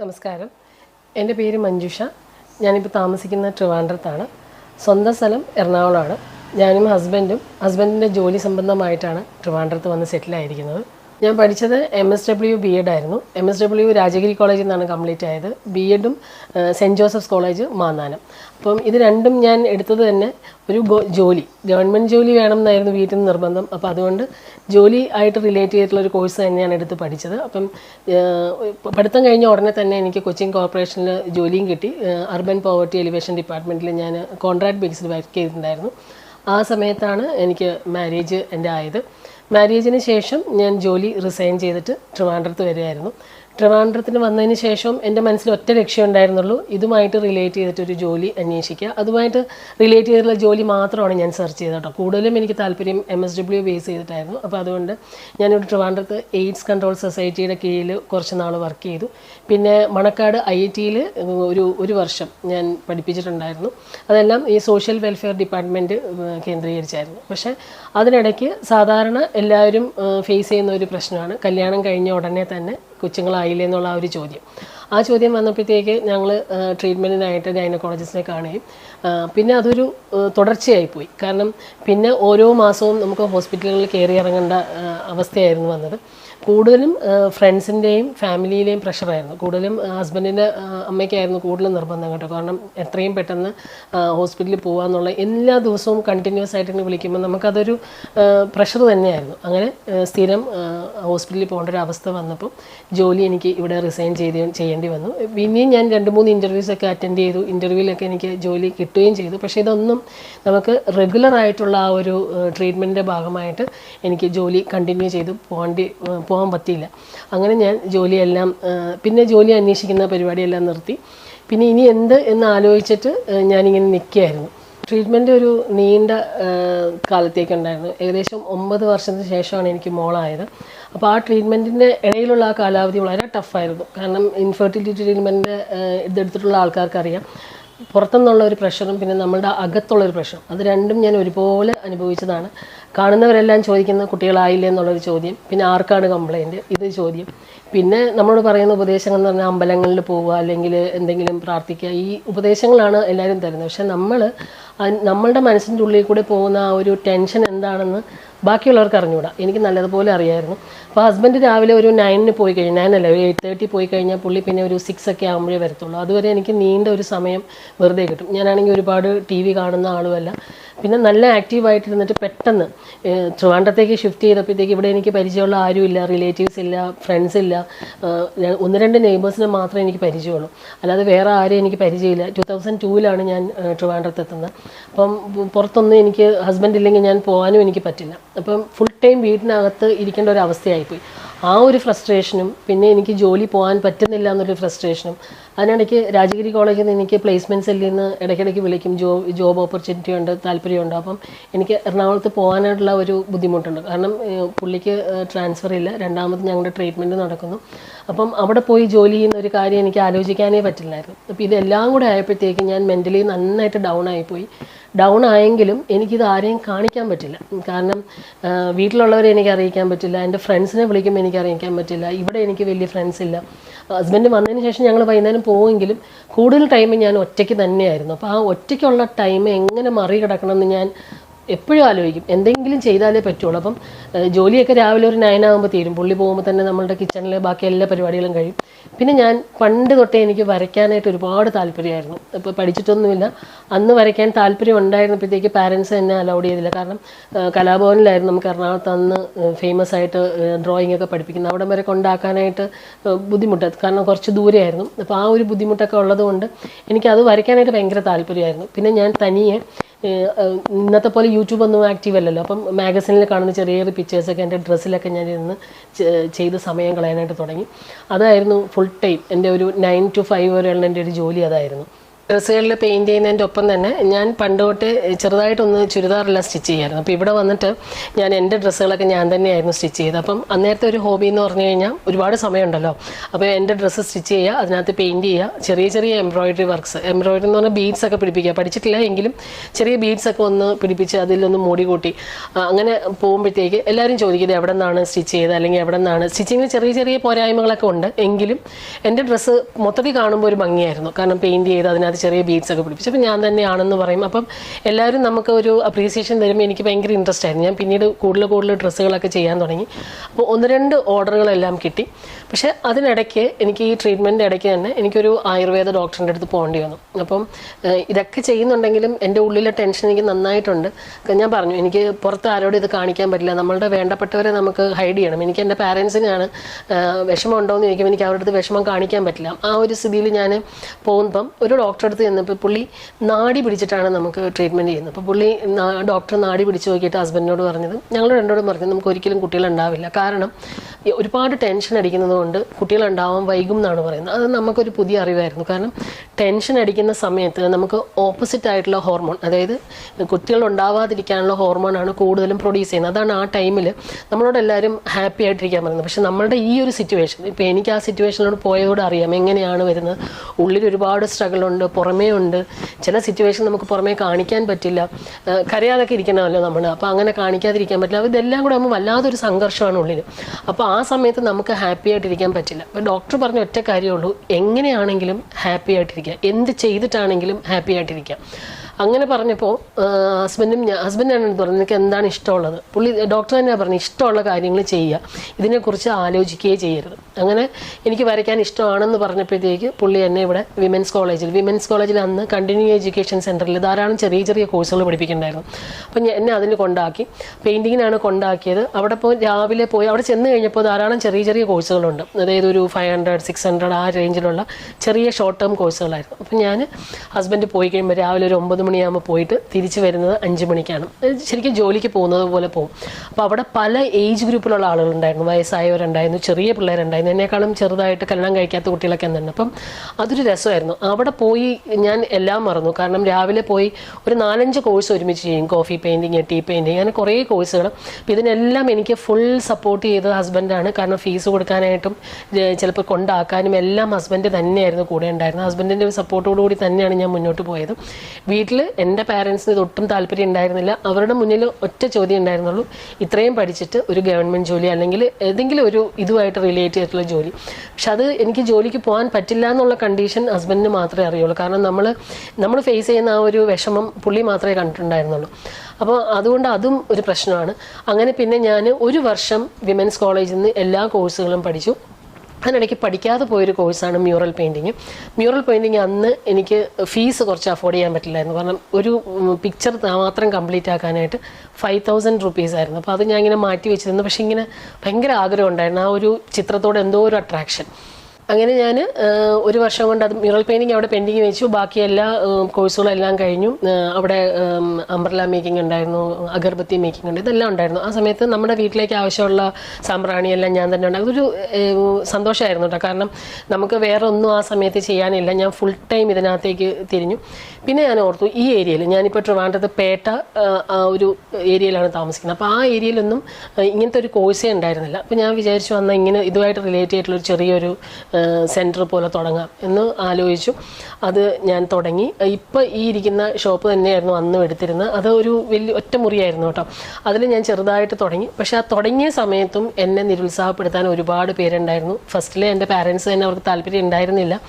നമസ്കാരം. എന്റെ പേര് മഞ്ജുഷ. ഞാനിപ്പോൾ താമസിക്കുന്ന ട്രിവാൻഡ്രത്താണ്. സ്വന്തം സ്ഥലം എറണാകുളമാണ്. ഞാനും ഹസ്ബൻഡും ഹസ്ബൻഡിന്റെ ജോലി സംബന്ധമായിട്ടാണ് ട്രിവാൻഡ്രത്ത് വന്ന് സെറ്റിലായിരിക്കുന്നത് ഞാൻ പഠിച്ചത് M S W B Ed ആയിരുന്നു. എം എസ് ഡബ്ല്യു രാജഗിരി കോളേജിൽ നിന്നാണ് കംപ്ലീറ്റ് ആയത്. ബി എഡും സെന്റ് ജോസഫ്സ് കോളേജ് മാന്നാനം. അപ്പം ഇത് രണ്ടും ഞാൻ എടുത്തത് തന്നെ ഒരു ജോലി. ഗവൺമെന്റ് ജോലി വേണം എന്നായിരുന്നു വീട്ടിൽ നിന്ന് നിർബന്ധം. അപ്പോൾ അതുകൊണ്ട് ജോലി ആയിട്ട് റിലേറ്റ് ചെയ്തിട്ടുള്ള ഒരു കോഴ്സ് തന്നെയാണ് എടുത്ത് പഠിച്ചത്. അപ്പം പഠിത്തം കഴിഞ്ഞ ഉടനെ തന്നെ എനിക്ക് കൊച്ചിൻ കോർപ്പറേഷനിൽ ജോലിയും കിട്ടി. അർബൻ പോവർട്ടി എലിവേഷൻ ഡിപ്പാർട്ട്മെന്റിൽ ഞാൻ കോൺട്രാക്ട് ബേസിൽ വർക്ക് ചെയ്തിട്ടുണ്ടായിരുന്നു. ആ സമയത്താണ് എനിക്ക് മാരേജ് എന്റെ ആയത്. മാരേജിന് ശേഷം ഞാൻ ജോലി റിസൈൻ ചെയ്തിട്ട് ട്രിവാൻഡ്രത്ത് വരികയായിരുന്നു. ട്രിവാൻഡ്രത്തിന് വന്നതിന് ശേഷം എന്റെ മനസ്സിൽ ഒറ്റ ലക്ഷ്യം ഉണ്ടായിരുന്നുള്ളൂ. ഇതുമായിട്ട് റിലേറ്റ് ചെയ്തിട്ടൊരു ജോലി അന്വേഷിക്കുക. അതുമായിട്ട് റിലേറ്റ് ചെയ്തിട്ടുള്ള ജോലി മാത്രമാണ് ഞാൻ സെർച്ച് ചെയ്തത് കേട്ടോ. കൂടുതലും എനിക്ക് താല്പര്യം എം എസ് ഡബ്ല്യു ബേസ് ചെയ്തിട്ടായിരുന്നു. അപ്പോൾ അതുകൊണ്ട് ഞാനിവിടെ ട്രിവാൻഡ്രത്ത് എയ്ഡ്സ് കൺട്രോൾ സൊസൈറ്റിയുടെ കീഴിൽ കുറച്ച് നാൾ വർക്ക് ചെയ്തു. പിന്നെ മണക്കാട് ഐ ഐ ടിയിൽ ഒരു ഒരു വർഷം ഞാൻ പഠിപ്പിച്ചിട്ടുണ്ടായിരുന്നു. അതെല്ലാം ഈ സോഷ്യൽ വെൽഫെയർ ഡിപ്പാർട്ട്മെന്റ് കേന്ദ്രീകരിച്ചായിരുന്നു. പക്ഷേ അതിനിടയ്ക്ക് സാധാരണ എല്ലാവരും ഫേസ് ചെയ്യുന്ന ഒരു പ്രശ്നമാണ്. കല്യാണം കഴിഞ്ഞ ഉടനെ തന്നെ കൊച്ചുങ്ങളായില്ലേ എന്നുള്ള ആ ഒരു ചോദ്യം. ആ ചോദ്യം വന്നപ്പോഴത്തേക്ക് ഞങ്ങൾ ട്രീറ്റ്മെന്റിനായിട്ട് ഗൈനക്കോളജിസ്റ്റിനെ കാണുകയും പിന്നെ അതൊരു തുടർച്ചയായി പോയി. കാരണം പിന്നെ ഓരോ മാസവും നമുക്ക് ഹോസ്പിറ്റലുകളിൽ കയറി ഇറങ്ങേണ്ട അവസ്ഥയായിരുന്നു വന്നത്. കൂടുതലും ഫ്രണ്ട്സിന്റെയും ഫാമിലിയിലെയും പ്രഷറായിരുന്നു കൂടുതലും ഹസ്ബൻഡിന്റെ അമ്മയ്ക്കായിരുന്നു കൂടുതലും നിർബന്ധം കേട്ടോ. കാരണം എത്രയും പെട്ടെന്ന് ഹോസ്പിറ്റലിൽ പോകാമെന്നുള്ള എല്ലാ ദിവസവും കണ്ടിന്യൂസ് ആയിട്ട് ഇങ്ങനെ വിളിക്കുമ്പോൾ നമുക്കതൊരു പ്രഷർ തന്നെയായിരുന്നു. അങ്ങനെ സ്ഥിരം ഹോസ്പിറ്റലിൽ പോകേണ്ട ഒരു അവസ്ഥ വന്നപ്പോൾ ജോലി എനിക്ക് ഇവിടെ റിസൈൻ ചെയ്ത് ചെയ്യേണ്ടി വന്നു. പിന്നെയും ഞാൻ രണ്ട് മൂന്ന് ഇന്റർവ്യൂസ് ഒക്കെ അറ്റൻഡ് ചെയ്തു. ഇന്റർവ്യൂവിലൊക്കെ എനിക്ക് ജോലി കിട്ടുകയും ചെയ്തു. പക്ഷേ ഇതൊന്നും നമുക്ക് റെഗുലർ ആയിട്ടുള്ള ആ ഒരു ട്രീറ്റ്മെന്റിന്റെ ഭാഗമായിട്ട് എനിക്ക് ജോലി കണ്ടിന്യൂ ചെയ്ത് പോകേണ്ടി പോകാൻ പറ്റിയില്ല. അങ്ങനെ ഞാൻ ജോലിയെല്ലാം പിന്നെ ജോലി അന്വേഷിക്കുന്ന പരിപാടിയെല്ലാം നിർത്തി. പിന്നെ ഇനി എന്ത് എന്ന് ആലോചിച്ചിട്ട് ഞാനിങ്ങനെ നിൽക്കുകയായിരുന്നു ട്രീറ്റ്മെന്റ് ഒരു നീണ്ട കാലത്തേക്കുണ്ടായിരുന്നു ഏകദേശം ഒമ്പത് വർഷത്തിന് ശേഷമാണ് എനിക്ക് മോളായത്. അപ്പോൾ ആ ട്രീറ്റ്മെന്റിന്റെ ഇടയിലുള്ള ആ കാലാവധി വളരെ ടഫായിരുന്നു കാരണം ഇൻഫെർട്ടിലിറ്റി ട്രീറ്റ്മെന്റ് ഇതെടുത്തിട്ടുള്ള ആൾക്കാർക്കറിയാം. പുറത്തുനിന്നുള്ള ഒരു പ്രഷറും പിന്നെ നമ്മളുടെ അകത്തുള്ള ഒരു പ്രഷറും. അത് രണ്ടും ഞാൻ ഒരുപോലെ അനുഭവിച്ചതാണ്. കാണുന്നവരെല്ലാം ചോദിക്കുന്ന കുട്ടികളായില്ലേ എന്നുള്ളൊരു ചോദ്യം. പിന്നെ ആർക്കാണ് കംപ്ലൈന്റ് ഇത് ചോദ്യം. പിന്നെ നമ്മളോട് പറയുന്ന ഉപദേശങ്ങൾ എന്ന് പറഞ്ഞാൽ അമ്പലങ്ങളിൽ പോവുക അല്ലെങ്കിൽ എന്തെങ്കിലും പ്രാർത്ഥിക്കുക. ഈ ഉപദേശങ്ങളാണ് എല്ലാവരും തരുന്നത്. പക്ഷേ നമ്മൾ നമ്മളുടെ മനസ്സിന്റെ ഉള്ളിൽ കൂടെ പോകുന്ന ആ ഒരു ടെൻഷൻ എന്താണെന്ന് ബാക്കിയുള്ളവർക്ക് അറിഞ്ഞുകൂടാ. എനിക്ക് നല്ലതുപോലെ അറിയായിരുന്നു. അപ്പോൾ ഹസ്ബൻഡ് രാവിലെ ഒരു നയനിന് പോയി കഴിഞ്ഞാൽ നയനല്ല ഒരു എയ്റ്റ് തേർട്ടി പോയി കഴിഞ്ഞാൽ പുള്ളി പിന്നെ ഒരു സിക്സ് ഒക്കെ ആകുമ്പോഴേ വരത്തുള്ളൂ. അതുവരെ എനിക്ക് നീണ്ട ഒരു സമയം വെറുതെ കിട്ടും. ഞാനാണെങ്കിൽ ഒരുപാട് ടി വി കാണുന്ന ആളുമല്ല. പിന്നെ നല്ല ആക്റ്റീവായിട്ടിരുന്നിട്ട് പെട്ടെന്ന് ട്രിവാൻഡ്രത്തേക്ക് ഷിഫ്റ്റ് ചെയ്തപ്പോഴത്തേക്ക് ഇവിടെ എനിക്ക് പരിചയമുള്ള ആരുമില്ല റിലേറ്റീവ്സ് ഇല്ല ഫ്രണ്ട്സ് ഇല്ല. ഒന്ന് രണ്ട് നെയ്ബേഴ്സിനെ മാത്രമേ എനിക്ക് പരിചയമുള്ളൂ. അല്ലാതെ വേറെ ആരെയും എനിക്ക് പരിചയമില്ല. ടു തൗസൻഡ് ടൂവിലാണ് ഞാൻ ട്രിവാൻഡ്രത്ത് എത്തുന്നത് അപ്പം പുറത്തൊന്നും എനിക്ക് ഹസ്ബൻഡ് ഇല്ലെങ്കിൽ ഞാൻ പോകാനും എനിക്ക് പറ്റില്ല. അപ്പം ഫുൾ ടൈം വീട്ടിനകത്ത് ഇരിക്കേണ്ട ഒരു അവസ്ഥയായിപ്പോയി. ആ ഒരു ഫ്രസ്ട്രേഷനും പിന്നെ എനിക്ക് ജോലി പോകാൻ പറ്റുന്നില്ല എന്നൊരു ഫ്രസ്ട്രേഷനും അതിനിടയ്ക്ക് രാജഗിരി കോളേജിൽ നിന്ന് എനിക്ക് പ്ലേസ്മെന്റ് സെല്ലിൽ നിന്ന് ഇടയ്ക്കിടയ്ക്ക് വിളിക്കും. ജോ ജോബ് ഓപ്പർച്യൂണിറ്റി ഉണ്ട് താല്പര്യമുണ്ട്. അപ്പം എനിക്ക് എറണാകുളത്ത് പോകാനായിട്ടുള്ള ഒരു ബുദ്ധിമുട്ടുണ്ട്. കാരണം പുള്ളിക്ക് ട്രാൻസ്ഫർ ഇല്ല. രണ്ടാമത് ഞങ്ങളുടെ ട്രീറ്റ്മെന്റ് നടക്കുന്നു. അപ്പം അവിടെ പോയി ജോലി ചെയ്യുന്ന ഒരു കാര്യം എനിക്ക് ആലോചിക്കാനേ പറ്റില്ലായിരുന്നു. അപ്പോൾ ഇതെല്ലാം കൂടെ ആയപ്പോഴത്തേക്ക് ഞാൻ മെന്റലി നന്നായിട്ട് ഡൗൺ ആയിപ്പോയി ഡൗൺ ആയെങ്കിലും എനിക്കിത് ആരെയും കാണിക്കാൻ പറ്റില്ല. കാരണം വീട്ടിലുള്ളവരെ എനിക്ക് അറിയിക്കാൻ പറ്റില്ല. എന്റെ ഫ്രണ്ട്സിനെ വിളിക്കുമ്പോൾ എനിക്ക് അറിയിക്കാൻ പറ്റില്ല. ഇവിടെ എനിക്ക് വലിയ ഫ്രണ്ട്സ് ഇല്ല. ഹസ്ബൻഡ് വന്നതിന് ശേഷം ഞങ്ങൾ വൈകുന്നേരം പോവുമെങ്കിലും കൂടുതൽ ടൈം ഞാൻ ഒറ്റയ്ക്ക് തന്നെയായിരുന്നു. അപ്പോൾ ആ ഒറ്റയ്ക്കുള്ള ടൈം എങ്ങനെ മറികടക്കണമെന്ന് ഞാൻ എപ്പോഴും ആലോചിക്കും. എന്തെങ്കിലും ചെയ്താലേ പറ്റുള്ളൂ. അപ്പം ജോലിയൊക്കെ രാവിലെ ഒരു നയൻ ആകുമ്പോൾ തീരും. പുള്ളി പോകുമ്പോൾ തന്നെ നമ്മളുടെ കിച്ചണിലെ ബാക്കി എല്ലാ പരിപാടികളും കഴിയും. പിന്നെ ഞാൻ പണ്ട് തൊട്ടേ എനിക്ക് വരയ്ക്കാനായിട്ട് ഒരുപാട് താല്പര്യമായിരുന്നു. ഇപ്പോൾ പഠിച്ചിട്ടൊന്നുമില്ല. അന്ന് വരയ്ക്കാൻ താല്പര്യം ഉണ്ടായിരുന്നപ്പോഴത്തേക്ക് പാരൻസ് എന്നെ അലൗഡ് ചെയ്തില്ല. കാരണം കലാഭവനിലായിരുന്നു നമുക്ക് എറണാകുളത്ത് അന്ന് ഫേമസ് ആയിട്ട് ഡ്രോയിങ് ഒക്കെ പഠിപ്പിക്കുന്നത്. അവിടം വരെ കൊണ്ടാക്കാനായിട്ട് ബുദ്ധിമുട്ട്. കാരണം കുറച്ച് ദൂരെയായിരുന്നു. അപ്പോൾ ആ ഒരു ബുദ്ധിമുട്ടൊക്കെ ഉള്ളതുകൊണ്ട് എനിക്കത് വരയ്ക്കാനായിട്ട് ഭയങ്കര താല്പര്യമായിരുന്നു. പിന്നെ ഞാൻ തനിയെ ഇന്നത്തെ പോലെ യൂട്യൂബ് ഒന്നും ആക്റ്റീവ് അല്ലല്ലോ. അപ്പം മാഗസിനിൽ കാണുന്ന ചെറിയ ചെറിയ പിക്ചേഴ്സൊക്കെ എന്റെ ഡ്രസ്സിലൊക്കെ ഞാൻ ഇരുന്ന് ചെ- ചെയ്ത് സമയം കളയാനായിട്ട് തുടങ്ങി. അതായിരുന്നു ഫുൾ ടൈം എന്റെ ഒരു നയൻ ടു ഫൈവ് വരെയുള്ള എന്റെ ഒരു ജോലി അതായിരുന്നു. ഡ്രസ്സുകളിൽ പെയിന്റ് ചെയ്യുന്നതിന്റെ ഒപ്പം തന്നെ ഞാൻ പണ്ട് തൊട്ടേ ചെറുതായിട്ടൊന്ന് ചുരിദാറെല്ലാം സ്റ്റിച്ച് ചെയ്യായിരുന്നു. അപ്പോൾ ഇവിടെ വന്നിട്ട് ഞാൻ എന്റെ ഡ്രസ്സുകളൊക്കെ ഞാൻ തന്നെയായിരുന്നു സ്റ്റിച്ച് ചെയ്തത്. അപ്പം അന്നേരത്തെ ഒരു ഹോബി എന്ന് പറഞ്ഞു കഴിഞ്ഞാൽ ഒരുപാട് സമയമുണ്ടല്ലോ. അപ്പോൾ എന്റെ ഡ്രസ്സ് സ്റ്റിച്ച് ചെയ്യുക അതിനകത്ത് പെയിന്റ് ചെയ്യുക ചെറിയ ചെറിയ എംബ്രോയിഡറി വർക്ക്സ്. എംബ്രോയിഡറി എന്ന് പറഞ്ഞാൽ ബീഡ്സ് ഒക്കെ പിടിപ്പിക്കുക. പഠിച്ചിട്ടില്ല എങ്കിലും ചെറിയ ബീഡ്സ് ഒക്കെ ഒന്ന് പിടിപ്പിച്ച് അതിലൊന്ന് മൂടി കൂട്ടി. അങ്ങനെ പോകുമ്പോഴത്തേക്ക് എല്ലാവരും ചോദിക്കുന്നത് എവിടെ നിന്നാണ് സ്റ്റിച്ച് ചെയ്തത്? അല്ലെങ്കിൽ എവിടെ നിന്നാണ്? സ്റ്റിച്ചിങ്ങിൽ ചെറിയ ചെറിയ പോരായ്മകളൊക്കെ ഉണ്ട്. എങ്കിലും എന്റെ ഡ്രസ്സ് മൊത്തത്തിൽ കാണുമ്പോൾ ഒരു ഭംഗിയായിരുന്നു. കാരണം പെയിന്റ് ചെയ്ത് അതിനകത്ത് ചെറിയ ബീറ്റ്സ് ഒക്കെ പിടിപ്പിച്ചു. അപ്പം ഞാൻ തന്നെയാണെന്ന് പറയും. അപ്പം എല്ലാവരും നമുക്ക് ഒരു അപ്രീസിയേഷൻ തരുമ്പോൾ എനിക്ക് ഭയങ്കര ഇൻട്രസ്റ്റ് ആയിരുന്നു. ഞാൻ പിന്നീട് കൂടുതൽ കൂടുതൽ ഡ്രസ്സുകളൊക്കെ ചെയ്യാൻ തുടങ്ങി. അപ്പോൾ ഒന്ന് രണ്ട് ഓർഡറുകളെല്ലാം കിട്ടി. പക്ഷേ അതിനിടയ്ക്ക് എനിക്ക് ഈ ട്രീറ്റ്മെന്റ് ഇടയ്ക്ക് തന്നെ എനിക്കൊരു ആയുർവേദ ഡോക്ടറിന്റെ അടുത്ത് പോകേണ്ടി വന്നു. അപ്പം ഇതൊക്കെ ചെയ്യുന്നുണ്ടെങ്കിലും എന്റെ ഉള്ളിലെ ടെൻഷൻ എനിക്ക് നന്നായിട്ടുണ്ട്. ഞാൻ പറഞ്ഞു എനിക്ക് പുറത്ത് ആരോടും ഇത് കാണിക്കാൻ പറ്റില്ല. നമ്മളുടെ വേണ്ടപ്പെട്ടവരെ നമുക്ക് ഹൈഡ് ചെയ്യണം. എനിക്ക് എന്റെ പാരൻസിനാണ് വിഷമം ഉണ്ടോയെന്ന് ചോദിക്കുമ്പോൾ എനിക്ക് അവരുടെ അടുത്ത് വിഷമം കാണിക്കാൻ പറ്റില്ല. ആ ഒരു സ്ഥിതിയിൽ ഞാൻ പോകുമ്പം ഒരു ഡോക്ടറെ അടുത്ത് ചെന്നപ്പോൾ പുള്ളി നാടി പിടിച്ചിട്ടാണ് നമുക്ക് ട്രീറ്റ്മെന്റ് ചെയ്യുന്നത്. അപ്പോൾ പുള്ളി ഡോക്ടർ നാടി പിടിച്ച് നോക്കിയിട്ട് ഹസ്ബൻഡിനോട് പറഞ്ഞത് ഞങ്ങൾ രണ്ടോടും പറഞ്ഞു നമുക്ക് ഒരിക്കലും കുട്ടികളുണ്ടാവില്ല കാരണം ഒരുപാട് ടെൻഷൻ അടിക്കുന്നത് കൊണ്ട് കുട്ടികളുണ്ടാവാൻ വൈകും എന്നാണ് പറയുന്നത്. അത് നമുക്കൊരു പുതിയ അറിവായിരുന്നു. കാരണം ടെൻഷൻ അടിക്കുന്ന സമയത്ത് നമുക്ക് ഓപ്പോസിറ്റ് ആയിട്ടുള്ള ഹോർമോൺ അതായത് കുട്ടികൾ ഉണ്ടാവാതിരിക്കാനുള്ള ഹോർമോണാണ് കൂടുതലും പ്രൊഡ്യൂസ് ചെയ്യുന്നത്. അതാണ് ആ ടൈമിൽ നമ്മളോട് എല്ലാവരും ഹാപ്പി ആയിട്ടിരിക്കാൻ പറയുന്നത്. പക്ഷെ നമ്മളുടെ ഈ ഒരു സിറ്റുവേഷൻ ഇപ്പോൾ എനിക്ക് ആ സിറ്റുവേഷനിലോട് പോയതോടെ അറിയാം എങ്ങനെയാണ് വരുന്നത്. ഉള്ളിൽ ഒരുപാട് സ്ട്രഗിൾ ഉണ്ട്. പുറമേ ഉണ്ട്. ചില സിറ്റുവേഷൻ നമുക്ക് പുറമേ കാണിക്കാൻ പറ്റില്ല. കരയാതൊക്കെ ഇരിക്കണമല്ലോ നമ്മൾ അപ്പോൾ അങ്ങനെ കാണിക്കാതിരിക്കാൻ പറ്റില്ല. അപ്പോൾ ഇതെല്ലാം കൂടെ ആകുമ്പോൾ വല്ലാതൊരു സംഘർഷമാണ് ഉള്ളിൽ അപ്പോൾ ആ സമയത്ത് നമുക്ക് ഹാപ്പി ആയിട്ടിരിക്കാൻ പറ്റില്ല. അപ്പോൾ ഡോക്ടർ പറഞ്ഞ ഒറ്റ കാര്യമുള്ളൂ എങ്ങനെയാണെങ്കിലും ഹാപ്പി ആയിട്ടിരിക്കുക. എന്ത് ചെയ്തിട്ടാണെങ്കിലും ഹാപ്പി ആയിട്ടിരിക്കുക. അങ്ങനെ പറഞ്ഞപ്പോൾ ഹസ്ബൻഡും ഞാൻ ഹസ്ബൻഡാണ് എടുത്ത് പറഞ്ഞത് എനിക്ക് എന്താണ് ഇഷ്ടമുള്ളത്? പുള്ളി ഡോക്ടർ തന്നെയാണ് പറഞ്ഞു ഇഷ്ടമുള്ള കാര്യങ്ങൾ ചെയ്യുക. ഇതിനെക്കുറിച്ച് ആലോചിക്കുകയേ ചെയ്യരുത്. അങ്ങനെ എനിക്ക് വരയ്ക്കാൻ ഇഷ്ടമാണെന്ന് പറഞ്ഞപ്പോഴത്തേക്ക് പുള്ളി എന്നെ ഇവിടെ വിമൻസ് കോളേജിൽ വിമൻസ് കോളേജിൽ അന്ന് കണ്ടിന്യൂ എഡ്യൂക്കേഷൻ സെന്ററിൽ ധാരാളം ചെറിയ ചെറിയ കോഴ്സുകൾ പഠിപ്പിക്കുന്നുണ്ടായിരുന്നു. അപ്പം എന്നെ അതിന് കൊണ്ടാക്കി. പെയിന്റിങ്ങിനാണ് കൊണ്ടാക്കിയത്. അവിടെ പോയി രാവിലെ പോയി അവിടെ ചെന്ന് കഴിഞ്ഞപ്പോൾ ധാരാളം ചെറിയ ചെറിയ കോഴ്സുകളുണ്ട്. അതായത് ഒരു ഫൈവ് ഹൺഡ്രഡ് സിക്സ് ഹൺഡ്രഡ് ആ റേഞ്ചിലുള്ള ചെറിയ ഷോർട്ട് ടേം കോഴ്സുകളായിരുന്നു. അപ്പം ഞാൻ ഹസ്ബൻഡ് പോയി കഴിയുമ്പോൾ രാവിലെ ഒരു ഒമ്പത് മണിയാകുമ്പോൾ പോയിട്ട് തിരിച്ചു വരുന്നത് അഞ്ച് മണിക്കാണ്. ശരിക്കും ജോലിക്ക് പോകുന്നത് പോലെ പോകും. അപ്പോൾ അവിടെ പല ഏജ് ഗ്രൂപ്പിലുള്ള ആളുകളുണ്ടായിരുന്നു. വയസ്സായവരുണ്ടായിരുന്നു ചെറിയ പിള്ളേരുണ്ടായിരുന്നു. എന്നെക്കാളും ചെറുതായിട്ട് കല്യാണം കഴിക്കാത്ത കുട്ടികളൊക്കെ എന്തുണ്ട് അപ്പം അതൊരു രസമായിരുന്നു. അവിടെ പോയി ഞാൻ എല്ലാം മറന്നു. കാരണം രാവിലെ പോയി ഒരു നാലഞ്ച് കോഴ്സ് ഒരുമിച്ച് ചെയ്യും. കോഫി പെയിന്റിങ് ടീ പെയിന്റിങ് അങ്ങനെ കുറേ കോഴ്സുകൾ അപ്പോൾ ഇതിനെല്ലാം എനിക്ക് ഫുൾ സപ്പോർട്ട് ചെയ്തത് ഹസ്ബൻഡാണ് കാരണം ഫീസ് കൊടുക്കാനായിട്ടും ചിലപ്പോൾ കൊണ്ടാക്കാനും എല്ലാം ഹസ്ബൻഡ് തന്നെയായിരുന്നു കൂടെ ഉണ്ടായിരുന്നത്. ഹസ്ബൻഡിന്റെ സപ്പോർട്ടോടുകൂടി തന്നെയാണ് ഞാൻ മുന്നോട്ട് പോയത്. വീട്ടിൽ എന്റെ പാരൻസിന് ഇതൊട്ടും താല്പര്യം ഉണ്ടായിരുന്നില്ല. അവരുടെ മുന്നിൽ ഒറ്റ ചോദ്യം ഉണ്ടായിരുന്നുള്ളൂ. ഇത്രയും പഠിച്ചിട്ട് ഒരു ഗവൺമെന്റ് ജോലി അല്ലെങ്കിൽ ഏതെങ്കിലും ഒരു ഇതുമായിട്ട് റിലേറ്റ് ചെയ്തിട്ടുള്ള ജോലി. പക്ഷെ അത് എനിക്ക് ജോലിക്ക് പോകാൻ പറ്റില്ല എന്നുള്ള കണ്ടീഷൻ ഹസ്ബൻഡിന് മാത്രമേ അറിയുള്ളൂ. കാരണം നമ്മൾ നമ്മൾ ഫേസ് ചെയ്യുന്ന ആ ഒരു വിഷമം പുള്ളി മാത്രമേ കണ്ടിട്ടുണ്ടായിരുന്നുള്ളൂ. അപ്പോൾ അതുകൊണ്ട് അതും ഒരു പ്രശ്നമാണ്. അങ്ങനെ പിന്നെ ഞാൻ ഒരു വർഷം വിമൻസ് കോളേജിൽ നിന്ന് എല്ലാ കോഴ്സുകളും പഠിച്ചു. അതിനിടയ്ക്ക് പഠിക്കാതെ പോയൊരു കോഴ്സാണ് മ്യൂറൽ പെയിന്റിങ് മ്യൂറൽ പെയിന്റിങ് അന്ന് എനിക്ക് ഫീസ് കുറച്ച് അഫോർഡ് ചെയ്യാൻ പറ്റില്ലായിരുന്നു. കാരണം ഒരു പിക്ചർ മാത്രം കംപ്ലീറ്റ് ആക്കാനായിട്ട് ഫൈവ് തൗസൻഡ് റുപ്പീസ് ആയിരുന്നു. അപ്പോൾ അത് ഞാൻ ഇങ്ങനെ മാറ്റി വെച്ചിരുന്നു. പക്ഷേ ഇങ്ങനെ ഭയങ്കര ആഗ്രഹം ഉണ്ടായിരുന്നു. ആ ഒരു ചിത്രത്തോട് എന്തോ ഒരു അട്രാക്ഷൻ അങ്ങനെ ഞാൻ ഒരു വർഷം കൊണ്ട് അത് മ്യൂറൽ പെയിന്റിങ് അവിടെ പെൻഡിങ് വെച്ചു. ബാക്കി എല്ലാ കോഴ്സുകളെല്ലാം കഴിഞ്ഞു. അവിടെ അംബ്രല മേക്കിംഗ് ഉണ്ടായിരുന്നു അഗർബത്തി മേക്കിംഗ് ഉണ്ട് ഇതെല്ലാം ഉണ്ടായിരുന്നു. ആ സമയത്ത് നമ്മുടെ വീട്ടിലേക്ക് ആവശ്യമുള്ള സാമ്പ്രാണിയെല്ലാം ഞാൻ തന്നെ ഉണ്ടായി അതൊരു സന്തോഷമായിരുന്നു കേട്ടോ. കാരണം നമുക്ക് വേറെ ഒന്നും ആ സമയത്ത് ചെയ്യാനില്ല. ഞാൻ ഫുൾ ടൈം ഇതിനകത്തേക്ക് തിരിഞ്ഞു. പിന്നെ ഞാൻ ഓർത്തു ഈ ഏരിയയിൽ ഞാനിപ്പോൾ ട്രിവാൻഡ്രത്ത് പേട്ട ഒരു ഏരിയയിലാണ് താമസിക്കുന്നത്. അപ്പോൾ ആ ഏരിയയിലൊന്നും ഇങ്ങനത്തെ ഒരു കോഴ്സേ ഉണ്ടായിരുന്നില്ല. അപ്പോൾ ഞാൻ വിചാരിച്ചു വന്നാൽ ഇങ്ങനെ ഇതുമായിട്ട് റിലേറ്റ് ചെയ്തിട്ടുള്ള ഒരു ചെറിയൊരു സെന്റർ പോലെ തുടങ്ങാം എന്ന് ആലോചിച്ചു. അത് ഞാൻ തുടങ്ങി. ഇപ്പോൾ ഈ ഇരിക്കുന്ന ഷോപ്പ് തന്നെയായിരുന്നു അന്നും എടുത്തിരുന്നത്. അത് ഒരു വലിയ ഒറ്റ മുറിയായിരുന്നു കേട്ടോ. അതിൽ ഞാൻ ചെറുതായിട്ട് തുടങ്ങി. പക്ഷേ ആ തുടങ്ങിയ സമയത്തും എന്നെ നിരുത്സാഹപ്പെടുത്താൻ ഒരുപാട് പേരുണ്ടായിരുന്നു. ഫസ്റ്റിലെ എന്റെ പാരൻസ് തന്നെ അവർക്ക് താല്പര്യം ഉണ്ടായിരുന്നില്ല.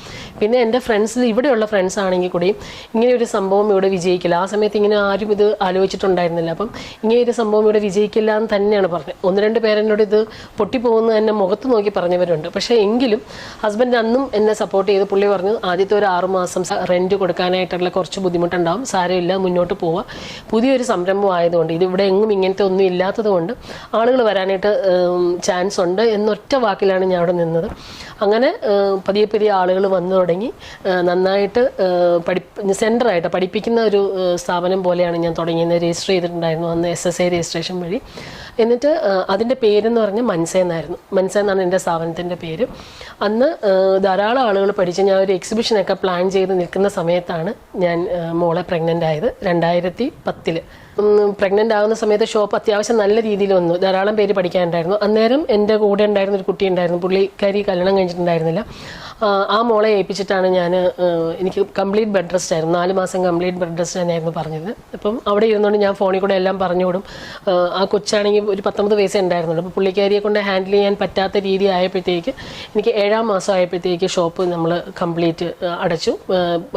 പിന്നെ എന്റെ ഫ്രണ്ട്സ് ഇവിടെയുള്ള ഫ്രണ്ട്സ് ആണെങ്കിൽ കൂടിയും ഇങ്ങനെ ഒരു സംഭവം ഇവിടെ വിജയിക്കില്ല. ആ സമയത്ത് ഇങ്ങനെ ആരും ഇത് ആലോചിച്ചിട്ടുണ്ടായിരുന്നില്ല. അപ്പം ഇങ്ങനെ ഒരു സംഭവം ഇവിടെ വിജയിക്കില്ല എന്ന് തന്നെയാണ് പറഞ്ഞത്. ഒന്ന് രണ്ട് പേരെന്നോട് ഇത് പൊട്ടിപ്പോകുന്ന എന്നെ മുഖത്ത് നോക്കി പറഞ്ഞവരുണ്ട്. പക്ഷേ എങ്കിലും ഹസ്ബൻഡ് അന്നും എന്നെ സപ്പോർട്ട് ചെയ്ത് പുള്ളി പറഞ്ഞു ആദ്യത്തെ ഒരു ആറുമാസം റെന്റ് കൊടുക്കാനായിട്ടുള്ള കുറച്ച് ബുദ്ധിമുട്ടുണ്ടാവും സാരമില്ല മുന്നോട്ട് പോവാം. പുതിയൊരു സംരംഭം ആയതുകൊണ്ട് ഇതിവിടെ എങ്ങും ഇങ്ങനത്തെ ഒന്നും ഇല്ലാത്തത് കൊണ്ട് ആളുകൾ വരാനായിട്ട് ചാൻസ് ഉണ്ട് എന്നൊറ്റ വാക്കിലാണ് ഞാൻ അവിടെ നിന്നത്. അങ്ങനെ പതിയെ പതിയെ ആളുകൾ വന്നു തുടങ്ങി. നന്നായിട്ട് പഠി സെന്ററായിട്ട് പഠിപ്പിക്കുന്ന ഒരു സ്ഥാപനം പോലെയാണ് ഞാൻ തുടങ്ങിയത്. രജിസ്റ്റർ ചെയ്തിട്ടുണ്ടായിരുന്നു അന്ന് എസ് എസ് ഐ രജിസ്ട്രേഷൻ വഴി. എന്നിട്ട് അതിന്റെ പേരെന്ന് പറഞ്ഞാൽ മൻസ എന്നായിരുന്നു മൻസ എന്നാണ് എന്റെ സ്ഥാപനത്തിന്റെ പേര്. അന്ന് ആ, ധാരാളം ആളുകൾ പഠിച്ച് ഞാൻ ഒരു എക്സിബിഷനൊക്കെ പ്ലാൻ ചെയ്ത് നിൽക്കുന്ന സമയത്താണ് ഞാൻ മോളെ പ്രഗ്നന്റ് ആയത്. രണ്ടായിരത്തി പത്തിൽ. പ്രഗ്നന്റ് ആകുന്ന സമയത്ത് ഷോപ്പ് അത്യാവശ്യം നല്ല രീതിയിൽ വന്നു. ധാരാളം പേര് പഠിക്കാനുണ്ടായിരുന്നു. അന്നേരം എന്റെ കൂടെ ഉണ്ടായിരുന്ന ഒരു കുട്ടി ഉണ്ടായിരുന്നു. പുള്ളിക്കാരി കല്യാണം കഴിഞ്ഞിട്ടുണ്ടായിരുന്നില്ല. ആ, മോളെ ഏൽപ്പിച്ചിട്ടാണ് ഞാൻ എനിക്ക് കംപ്ലീറ്റ് ബെഡ് റെസ്റ്റ് ആയിരുന്നു. നാല് മാസം കംപ്ലീറ്റ് ബെഡ് റെസ്റ്റ് തന്നെയായിരുന്നു പറഞ്ഞത്. അപ്പം അവിടെ ഇരുന്നുകൊണ്ട് ഞാൻ ഫോണിൽ കൂടെ എല്ലാം പറഞ്ഞു ആ, ആ കൊച്ചാണെങ്കിൽ ഒരു പത്തൊമ്പത് വയസ്സേ ഉണ്ടായിരുന്നുള്ളൂ. അപ്പോൾ പുള്ളിക്കാരിയെ കൊണ്ട് ഹാൻഡിൽ ചെയ്യാൻ പറ്റാത്ത രീതി ആയപ്പോഴത്തേക്ക് എനിക്ക് ഏഴാം മാസം ആയപ്പോഴത്തേക്ക് ഷോപ്പ് നമ്മൾ കംപ്ലീറ്റ് അടച്ചു.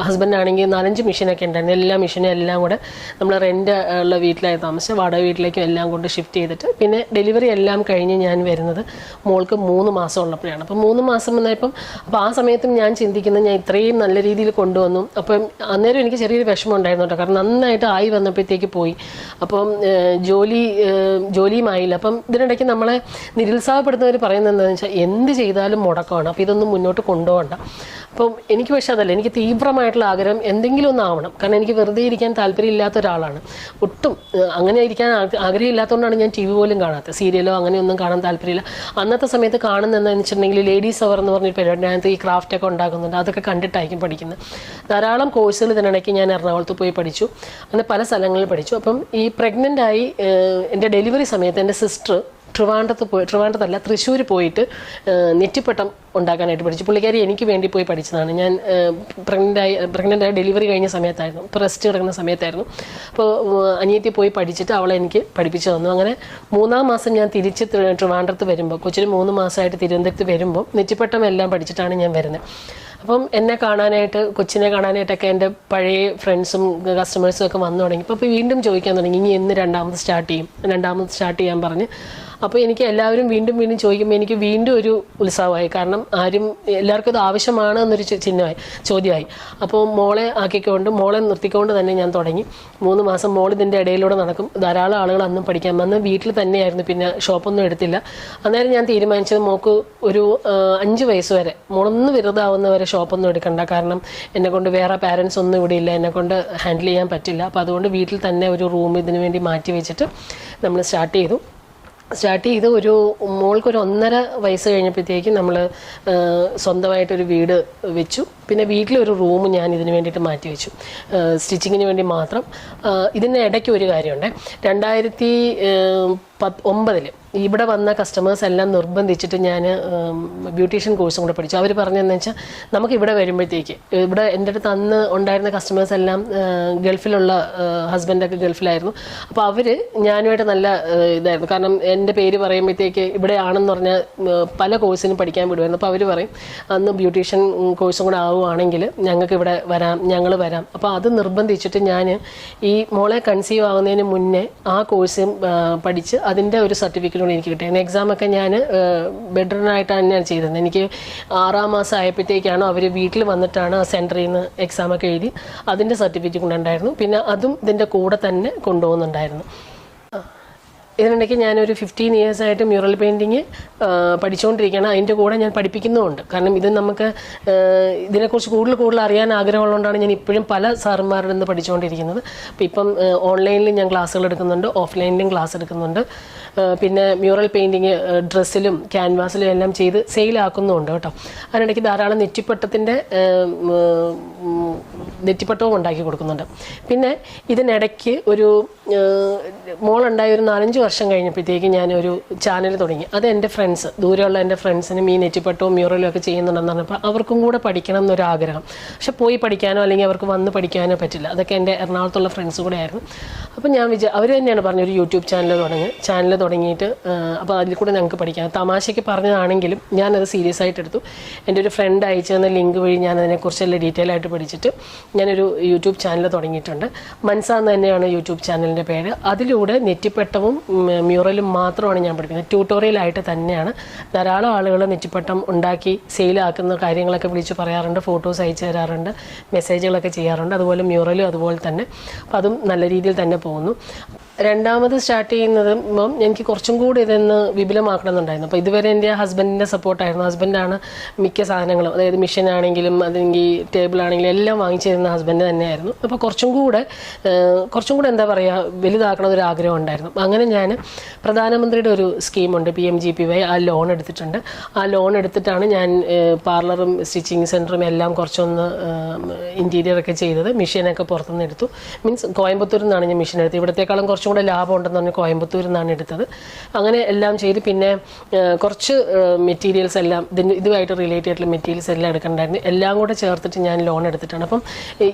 ഹസ്ബൻഡാണെങ്കിൽ നാലഞ്ച് മെഷീനൊക്കെ ഉണ്ടായിരുന്നു. എല്ലാ മെഷീനും എല്ലാം കൂടെ നമ്മൾ റെന്റ് ഉള്ള വീട്ടിലായി താമസിച്ച് വാടക വീട്ടിലേക്കും എല്ലാം കൊണ്ട് ഷിഫ്റ്റ് ചെയ്തിട്ട് പിന്നെ ഡെലിവറി എല്ലാം കഴിഞ്ഞ് ഞാൻ വരുന്നത് മോൾക്ക് മൂന്ന് മാസം ഉള്ളപ്പോഴാണ്. അപ്പം മൂന്ന് മാസം വന്നപ്പം അപ്പോൾ ആ സമയത്തും ഞാൻ ചിന്തിക്കുന്നത് ഞാൻ ഇത്രയും നല്ല രീതിയിൽ കൊണ്ടുവന്നു. അപ്പം അന്നേരം എനിക്ക് ചെറിയൊരു വിഷമം ഉണ്ടായിരുന്നു കേട്ടോ. കാരണം നന്നായിട്ട് ആയി വന്നപ്പോഴത്തേക്ക് പോയി. അപ്പം ജോലി ജോലിയുമായില്ല അപ്പം ഇതിനിടയ്ക്ക് നമ്മളെ നിരുത്സാഹപ്പെടുന്നവർ പറയുന്നത് എന്താണെന്ന് വെച്ചാൽ എന്ത് ചെയ്താലും മുടക്കമാണ്. അപ്പോൾ ഇതൊന്നും മുന്നോട്ട് കൊണ്ടുപോകണ്ട. അപ്പം എനിക്ക് പക്ഷെ അതല്ല എനിക്ക് തീവ്രമായിട്ടുള്ള ആഗ്രഹം എന്തെങ്കിലും ഒന്ന് ആവണം. കാരണം എനിക്ക് വെറുതെ ഇരിക്കാൻ താല്പര്യമില്ലാത്ത ഒരാളാണ്. ഒട്ടും അങ്ങനെ ഇരിക്കാൻ ആഗ്ര- ആഗ്രഹമില്ലാത്തതുകൊണ്ടാണ് ഞാൻ ടി വി പോലും കാണാത്തത്. സീരിയലോ അങ്ങനെയൊന്നും കാണാൻ താല്പര്യമില്ല. അന്നത്തെ സമയത്ത് കാണുന്നതെന്ന് വെച്ചിട്ടുണ്ടെങ്കിൽ ലേഡീസ് അവർ എന്ന് പറഞ്ഞൊരു പരിപാടി അതിനകത്ത് ഈ ക്രാഫ്റ്റ് ഒക്കെ ഉണ്ടാക്കുന്നുണ്ട്. അതൊക്കെ കണ്ടിട്ടായിരിക്കും പഠിക്കുന്നത്. ധാരാളം കോഴ്സുകൾ ഇതിനിടയ്ക്ക് ഞാൻ എറണാകുളത്ത് പോയി പഠിച്ചു. അങ്ങനെ പല സ്ഥലങ്ങളിൽ പഠിച്ചു. അപ്പം ഈ പ്രഗ്നന്റ് ആയി എന്റെ ഡെലിവറി സമയത്ത് എന്റെ സിസ്റ്റർ ട്രിവാൻഡ്രത്ത് പോയി ട്രിവാൻഡ്രത്തല്ല തൃശ്ശൂർ പോയിട്ട് നെറ്റിപ്പട്ടം ഉണ്ടാക്കാനായിട്ട് പഠിച്ചു. പുള്ളിക്കാരി എനിക്ക് വേണ്ടി പോയി പഠിച്ചതാണ്. ഞാൻ പ്രഗ്നന്റ് ആയി ആയി ഡെലിവറി കഴിഞ്ഞ സമയത്തായിരുന്നു. ഇപ്പോൾ റെസ്റ്റ് കിടക്കുന്ന സമയത്തായിരുന്നു. അപ്പോൾ അനിയത്തി പോയി പഠിച്ചിട്ട് അവളെ എനിക്ക് പഠിപ്പിച്ചു തന്നു. അങ്ങനെ മൂന്നാം മാസം ഞാൻ തിരിച്ച് ത്രി- ട്രിവാൻഡ്രത്ത് വരുമ്പോൾ കൊച്ചിന് മൂന്ന് മാസമായിട്ട് തിരുവനന്തപുരത്ത് വരുമ്പോൾ നെറ്റിപ്പട്ടം എല്ലാം പഠിച്ചിട്ടാണ് ഞാൻ വരുന്നത് അപ്പം എന്നെ കാണാനായിട്ട് കൊച്ചിനെ കാണാനായിട്ടൊക്കെ എന്റെ പഴയ ഫ്രണ്ട്സും കസ്റ്റമേഴ്സും ഒക്കെ വന്നു തുടങ്ങി. അപ്പോൾ വീണ്ടും ചോദിക്കാൻ തുടങ്ങി ഇനി എന്ന് രണ്ടാമത് സ്റ്റാർട്ട് ചെയ്യും? രണ്ടാമത് സ്റ്റാർട്ട് ചെയ്യാൻ പറഞ്ഞ് അപ്പോൾ എനിക്ക് എല്ലാവരും വീണ്ടും വീണ്ടും ചോദിക്കുമ്പോൾ എനിക്ക് വീണ്ടും ഒരു ഉത്സവമായി കാരണം ആരും എല്ലാവർക്കും ഇത് ആവശ്യമാണ് എന്നൊരു ചിഹ്നമായി ചോദ്യമായി. അപ്പോൾ മോളെ ആക്കിക്കൊണ്ട് മോളെ നിർത്തിക്കൊണ്ട് തന്നെ ഞാൻ തുടങ്ങി. മൂന്ന് മാസം മോൾ ഇതിന്റെ ഇടയിലൂടെ നടക്കും. ധാരാളം ആളുകൾ അന്നും പഠിക്കാൻ വന്ന് വീട്ടിൽ തന്നെയായിരുന്നു. പിന്നെ ഷോപ്പൊന്നും എടുത്തില്ല. അന്നേരം ഞാൻ തീരുമാനിച്ചത് മോക്ക് ഒരു അഞ്ച് വയസ്സ് വരെ മോളൊന്ന് വെറുതാവുന്ന വരെ ഷോപ്പൊന്നും എടുക്കണ്ട. കാരണം എന്നെ കൊണ്ട് വേറെ പാരൻസ് ഒന്നും ഇവിടെ ഇല്ല. എന്നെ കൊണ്ട് ഹാൻഡിൽ ചെയ്യാൻ പറ്റില്ല. അപ്പോൾ അതുകൊണ്ട് വീട്ടിൽ തന്നെ ഒരു റൂം ഇതിനു വേണ്ടി മാറ്റി വെച്ചിട്ട് നമ്മൾ സ്റ്റാർട്ട് ചെയ്തു. സ്റ്റാർട്ട് ചെയ്ത് ഒരു മോൾക്ക് ഒരു ഒന്നര വയസ്സ് കഴിഞ്ഞപ്പോഴത്തേക്കും നമ്മൾ സ്വന്തമായിട്ടൊരു വീട് വെച്ചു. പിന്നെ വീട്ടിലൊരു റൂം ഞാൻ ഇതിന് വേണ്ടിയിട്ട് മാറ്റി വെച്ചു. സ്റ്റിച്ചിങ്ങിന് വേണ്ടി മാത്രം. ഇതിന് ഇടയ്ക്ക് ഒരു കാര്യമുണ്ട്. രണ്ടായിരത്തി പത്ത് ഒമ്പതിൽ ഇവിടെ വന്ന കസ്റ്റമേഴ്സ് എല്ലാം നിർബന്ധിച്ചിട്ട് ഞാൻ ബ്യൂട്ടീഷ്യൻ കോഴ്സും കൂടെ പഠിച്ചു. അവർ പറഞ്ഞതെന്ന് വെച്ചാൽ നമുക്ക് ഇവിടെ വരുമ്പോഴത്തേക്ക് ഇവിടെ എന്റെ അടുത്ത് അന്ന് ഉണ്ടായിരുന്ന കസ്റ്റമേഴ്സ് എല്ലാം ഗൾഫിലുള്ള ഹസ്ബൻഡൊക്കെ ഗൾഫിലായിരുന്നു. അപ്പോൾ അവർ ഞാനുമായിട്ട് നല്ല ഇതായിരുന്നു. കാരണം എന്റെ പേര് പറയുമ്പോഴത്തേക്ക് ഇവിടെ ആണെന്ന് പറഞ്ഞാൽ പല കോഴ്സിനും പഠിക്കാൻ വിടുമായിരുന്നു അപ്പോൾ അവർ പറയും അന്ന് ബ്യൂട്ടീഷ്യൻ കോഴ്സും കൂടെ ആവുകയാണെങ്കിൽ ഞങ്ങൾക്ക് ഇവിടെ വരാം ഞങ്ങൾ വരാം. അപ്പോൾ അത് നിർബന്ധിച്ചിട്ട് ഞാൻ ഈ മോളെ കൺസീവ് ആവുന്നതിന് മുന്നേ ആ കോഴ്സ് പഠിച്ച് അതിന്റെ ഒരു സർട്ടിഫിക്കറ്റ് കൂടി എനിക്ക് കിട്ടിയത് എക്സാമൊക്കെ ഞാൻ ബെഡ്റൂമായിട്ട് ഞാൻ ചെയ്തത് എനിക്ക് ആറാം മാസം ആയപ്പോഴത്തേക്കാണ് അവർ വീട്ടിൽ വന്നിട്ടാണ് ആ സെന്ററിൽ നിന്ന് എക്സാമൊക്കെ എഴുതി അതിന്റെ സർട്ടിഫിക്കറ്റ് കൊണ്ടുണ്ടായിരുന്നു പിന്നെ അതും ഇതിന്റെ കൂടെ തന്നെ കൊണ്ടുപോകുന്നുണ്ടായിരുന്നു. ഇതിനിടയ്ക്ക് ഞാനൊരു ഫിഫ്റ്റീൻ ഇയേഴ്സ് ആയിട്ട് മ്യൂറൽ പെയിന്റിങ് പഠിച്ചുകൊണ്ടിരിക്കുകയാണ് അതിന്റെ കൂടെ ഞാൻ പഠിപ്പിക്കുന്നുമുണ്ട്. കാരണം ഇത് നമുക്ക് ഇതിനെക്കുറിച്ച് കൂടുതൽ കൂടുതൽ അറിയാൻ ആഗ്രഹമുള്ളതുകൊണ്ടാണ് ഞാൻ ഇപ്പോഴും പല സാറന്മാരുടെ നിന്ന് പഠിച്ചുകൊണ്ടിരിക്കുന്നത് അപ്പം ഇപ്പം ഓൺലൈനിൽ ഞാൻ ക്ലാസ്സുകൾ എടുക്കുന്നുണ്ട് ഓഫ്ലൈനിലും ക്ലാസ് എടുക്കുന്നുണ്ട്. പിന്നെ മ്യൂറൽ പെയിന്റിങ് ഡ്രസ്സിലും ക്യാൻവാസിലും എല്ലാം ചെയ്ത് സെയിലാക്കുന്നുമുണ്ട് കേട്ടോ. അതിനിടയ്ക്ക് ധാരാളം നെറ്റിപ്പട്ടത്തിന്റെ നെറ്റിപ്പട്ടവും ഉണ്ടാക്കി കൊടുക്കുന്നുണ്ട്. പിന്നെ ഇതിനിടയ്ക്ക് ഒരു മോളുണ്ടായ ഒരു നാലഞ്ച് വർഷം കഴിഞ്ഞപ്പോഴത്തേക്ക് ഞാനൊരു ചാനൽ തുടങ്ങി. അത് എന്റെ ഫ്രണ്ട്സ് ദൂരെയുള്ള എന്റെ ഫ്രണ്ട്സിനും ഈ നെറ്റിപ്പട്ടവും മ്യൂറലും ഒക്കെ ചെയ്യുന്നുണ്ടെന്ന് പറഞ്ഞപ്പോൾ അവർക്കും കൂടെ പഠിക്കണം എന്നൊരാഗ്രഹം പക്ഷെ പോയി പഠിക്കാനോ അല്ലെങ്കിൽ അവർക്ക് വന്ന് പഠിക്കാനോ പറ്റില്ല. അതൊക്കെ എന്റെ എറണാകുളത്തുള്ള ഫ്രണ്ട്സ് കൂടെ ആയിരുന്നു. അപ്പോൾ ഞാൻ വിചാ അവർ തന്നെയാണ് പറഞ്ഞു ഒരു യൂട്യൂബ് ചാനൽ തുടങ്ങി. ചാനൽ തുടങ്ങിയിട്ട് അപ്പോൾ അതിൽ കൂടെ ഞങ്ങൾക്ക് പഠിക്കാം. തമാശയ്ക്ക് പറഞ്ഞതാണെങ്കിലും ഞാനത് സീരിയസ് ആയിട്ട് എടുത്തു. എന്റെ ഒരു ഫ്രണ്ട് അയച്ചു തന്ന ലിങ്ക് വഴി ഞാൻ അതിനെക്കുറിച്ചെല്ലാം ഡീറ്റെയിൽ ആയിട്ട് പഠിച്ചിട്ട് ഞാനൊരു യൂട്യൂബ് ചാനൽ തുടങ്ങിയിട്ടുണ്ട്. മൻസ തന്നെയാണ് യൂട്യൂബ് ചാനലിന്റെ പേര്. അതിലൂടെ നെറ്റിപ്പട്ടവും മ്യൂറലും മാത്രമാണ് ഞാൻ പഠിക്കുന്നത് ട്യൂട്ടോറിയലായിട്ട് തന്നെയാണ്. ധാരാളം ആളുകൾ നെറ്റിപ്പട്ടം ഉണ്ടാക്കി സെയിലാക്കുന്ന കാര്യങ്ങളൊക്കെ വിളിച്ച് പറയാറുണ്ട് ഫോട്ടോസ് അയച്ചു തരാറുണ്ട് മെസ്സേജുകളൊക്കെ ചെയ്യാറുണ്ട്. അതുപോലെ മ്യൂറലും അതുപോലെ തന്നെ. അപ്പോൾ അതും നല്ല രീതിയിൽ തന്നെ പോകുന്നു. രണ്ടാമത് സ്റ്റാർട്ട് ചെയ്യുന്നത് ഇപ്പം എനിക്ക് കുറച്ചും കൂടി ഇതൊന്ന് വിപുലമാക്കണമെന്നുണ്ടായിരുന്നു. അപ്പോൾ ഇതുവരെ എന്റെ ഹസ്ബൻഡിന്റെ സപ്പോർട്ടായിരുന്നു ഹസ്ബൻഡാണ് മിക്ക സാധനങ്ങളും അതായത് മിഷൻ ആണെങ്കിലും അല്ലെങ്കിൽ ടേബിൾ ആണെങ്കിലും എല്ലാം വാങ്ങിച്ചു തരുന്ന ഹസ്ബൻഡ് തന്നെയായിരുന്നു. അപ്പോൾ കുറച്ചും കൂടെ കുറച്ചും കൂടെ എന്താ പറയുക വലുതാക്കണമെന്നൊരു ആഗ്രഹം ഉണ്ടായിരുന്നു. അങ്ങനെ ഞാൻ പ്രധാനമന്ത്രിയുടെ ഒരു സ്കീമുണ്ട് P M G P Y ആ ലോൺ എടുത്തിട്ടുണ്ട്. ആ ലോൺ എടുത്തിട്ടാണ് ഞാൻ പാർലറും സ്റ്റിച്ചിങ് സെന്ററും എല്ലാം കുറച്ചൊന്ന് ഇന്റീരിയറൊക്കെ ചെയ്തത്. മിഷീനൊക്കെ പുറത്തുനിന്ന് എടുത്തു. മീൻസ് കോയമ്പത്തൂരിൽ നിന്നാണ് ഞാൻ മിഷീൻ എടുത്തത്. ഇവിടത്തേക്കാളും കുറച്ചും കൂടെ ലാഭം ഉണ്ടെന്ന് പറഞ്ഞ് കോയമ്പത്തൂരിൽ നിന്നാണ് എടുത്തത്. അങ്ങനെ എല്ലാം ചെയ്ത് പിന്നെ കുറച്ച് മെറ്റീരിയൽസ് എല്ലാം ഇതിന് ഇതുമായിട്ട് റിലേറ്റ് ആയിട്ടുള്ള മെറ്റീരിയൽസ് എല്ലാം എടുക്കണ്ടായിരുന്നു. എല്ലാം കൂടെ ചേർത്തിട്ട് ഞാൻ ലോൺ എടുത്തിട്ടാണ്. അപ്പം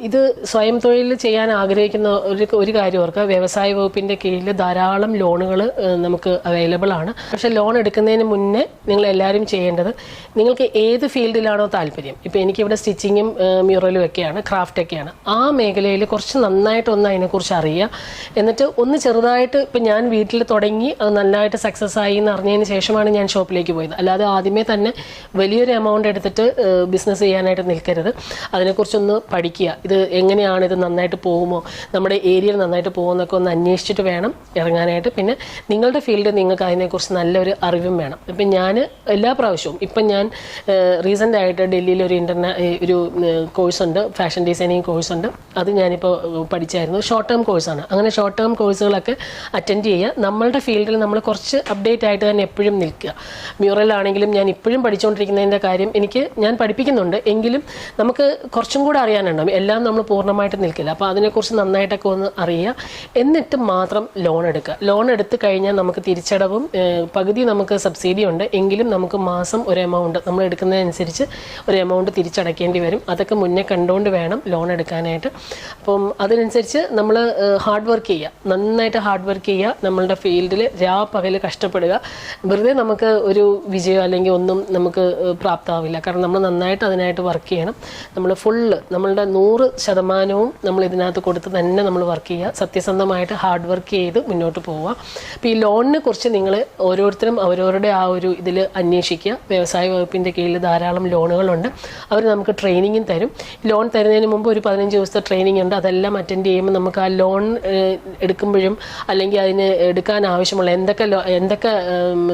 ഇത് സ്വയം തൊഴിൽ ചെയ്യാൻ ആഗ്രഹിക്കുന്ന ഒരു ഒരു കാര്യം ഓർക്ക് വ്യവസായ വകുപ്പിന്റെ കീഴിൽ ധാരാളം ലോണുകൾ നമുക്ക് അവൈലബിൾ ആണ്. പക്ഷെ ലോൺ എടുക്കുന്നതിന് മുന്നേ നിങ്ങൾ എല്ലാവരും ചെയ്യേണ്ടത് നിങ്ങൾക്ക് ഏത് ഫീൽഡിലാണോ താല്പര്യം. ഇപ്പോൾ എനിക്കിവിടെ സ്റ്റിച്ചിങ്ങും മ്യൂറലും ഒക്കെയാണ് ക്രാഫ്റ്റ് ഒക്കെയാണ്. ആ മേഖലയിൽ കുറച്ച് നന്നായിട്ടൊന്ന് അതിനെക്കുറിച്ച് അറിയുക. എന്നിട്ട് ഒന്ന് ചെറുതായിട്ട് ഇപ്പം ഞാൻ വീട്ടിൽ തുടങ്ങി അത് നന്നായിട്ട് സക്സസ് ആയി എന്ന് അറിഞ്ഞതിന് ശേഷമാണ് ഞാൻ ഷോപ്പിലേക്ക് പോയത്. അല്ലാതെ ആദ്യമേ തന്നെ വലിയൊരു എമൗണ്ട് എടുത്തിട്ട് ബിസിനസ് ചെയ്യാനായിട്ട് നിൽക്കരുത്. അതിനെക്കുറിച്ചൊന്ന് പഠിക്കുക. ഇത് എങ്ങനെയാണ് ഇത് നന്നായിട്ട് പോകുമോ? നമ്മുടെ ഏരിയയിൽ നന്നായിട്ട് പോകുമെന്നൊക്കെ ഒന്ന് അന്വേഷിച്ചിട്ട് വേണം ഇറങ്ങാനായിട്ട്. പിന്നെ നിങ്ങളുടെ ഫീൽഡ് നിങ്ങൾക്ക് അതിനെക്കുറിച്ച് നല്ലൊരു അറിവും വേണം. ഇപ്പം ഞാൻ എല്ലാ പ്രാവശ്യവും ഇപ്പം ഞാൻ റീസെന്റ് ആയിട്ട് ഡൽഹിയിൽ ഒരു ഇന്റർനാ ഒരു കോഴ്സുണ്ട് ഫാഷൻ ഡിസൈനിങ് കോഴ്സുണ്ട് അത് ഞാനിപ്പോൾ പഠിച്ചായിരുന്നു. ഷോർട്ട് ടേം കോഴ്സാണ് അങ്ങനെ ഷോർട്ട് ടേം കോഴ്സുകളൊക്കെ അറ്റൻഡ് ചെയ്യുക. നമ്മളുടെ ഫീൽഡിൽ നമ്മൾ കുറച്ച് അപ്ഡേറ്റ് ആയിട്ട് തന്നെ എപ്പോഴും നിൽക്കുക. മ്യൂറലാണെങ്കിലും ഞാൻ ഇപ്പോഴും പഠിച്ചുകൊണ്ടിരിക്കുന്നതിന്റെ കാര്യം എനിക്ക് ഞാൻ പഠിപ്പിക്കുന്നുണ്ട്. എങ്കിലും നമുക്ക് കുറച്ചും കൂടെ അറിയാനുണ്ടാവും. എല്ലാം നമ്മൾ പൂർണമായിട്ട് നിൽക്കില്ല. അപ്പോൾ അതിനെക്കുറിച്ച് നന്നായിട്ടൊക്കെ ഒന്ന് അറിയുക. എന്നിട്ട് മാത്രം ലോൺ എടുക്കുക. ലോൺ എടുത്തു കഴിഞ്ഞാൽ നമുക്ക് തിരിച്ചടവും പകുതി നമുക്ക് സബ്സിഡി ഉണ്ട്. എങ്കിലും നമുക്ക് മാസം ഒരു എമൗണ്ട് നമ്മൾ എടുക്കുന്നതനുസരിച്ച് ഒരു എമൗണ്ട് തിരിച്ചടക്കേണ്ടി വരും. അതൊക്കെ മുന്നേ കണ്ടുകൊണ്ട് വേണം ലോൺ എടുക്കാനായിട്ട്. അപ്പം അതിനനുസരിച്ച് നമ്മൾ ഹാർഡ് വർക്ക് ചെയ്യുക. നന്നായിട്ട് ഹാർഡ് വർക്ക് ചെയ്യുക നമ്മളുടെ ഫീൽഡിൽ രാ പകൽ കഷ്ടപ്പെടുക. വെറുതെ നമുക്ക് ഒരു വിജയം അല്ലെങ്കിൽ ഒന്നും നമുക്ക് പ്രാപ്തമാവില്ല കാരണം നമ്മൾ നന്നായിട്ട് അതിനായിട്ട് വർക്ക് ചെയ്യണം. നമ്മൾ ഫുള്ള് നമ്മളുടെ നൂറ് ശതമാനവും നമ്മൾ ഇതിനകത്ത് കൊടുത്ത് തന്നെ നമ്മൾ വർക്ക് ചെയ്യുക. സത്യസന്ധമായിട്ട് ഹാർഡ് വർക്ക് ചെയ്ത് മുന്നോട്ട് പോവുക. അപ്പോൾ ഈ ലോണിനെ കുറിച്ച് നിങ്ങൾ ഓരോരുത്തരും അവരവരുടെ ആ ഒരു ഇതിൽ അന്വേഷിക്കുക. വ്യവസായ വകുപ്പിന്റെ കീഴിൽ ധാരാളം ലോണുകളുണ്ട് അവർ നമുക്ക് ട്രെയിനിങ്ങും തരും. ലോൺ തരുന്നതിന് മുമ്പ് ഒരു പതിനഞ്ച് ദിവസത്തെ ട്രെയിനിങ് ഉണ്ട്. അതെല്ലാം അറ്റൻഡ് ചെയ്യുമ്പോൾ നമുക്ക് ആ ലോൺ എടുക്കുമ്പോഴും അല്ലെങ്കിൽ അതിന് എടുക്കാൻ ആവശ്യമുള്ള എന്തൊക്കെ എന്തൊക്കെ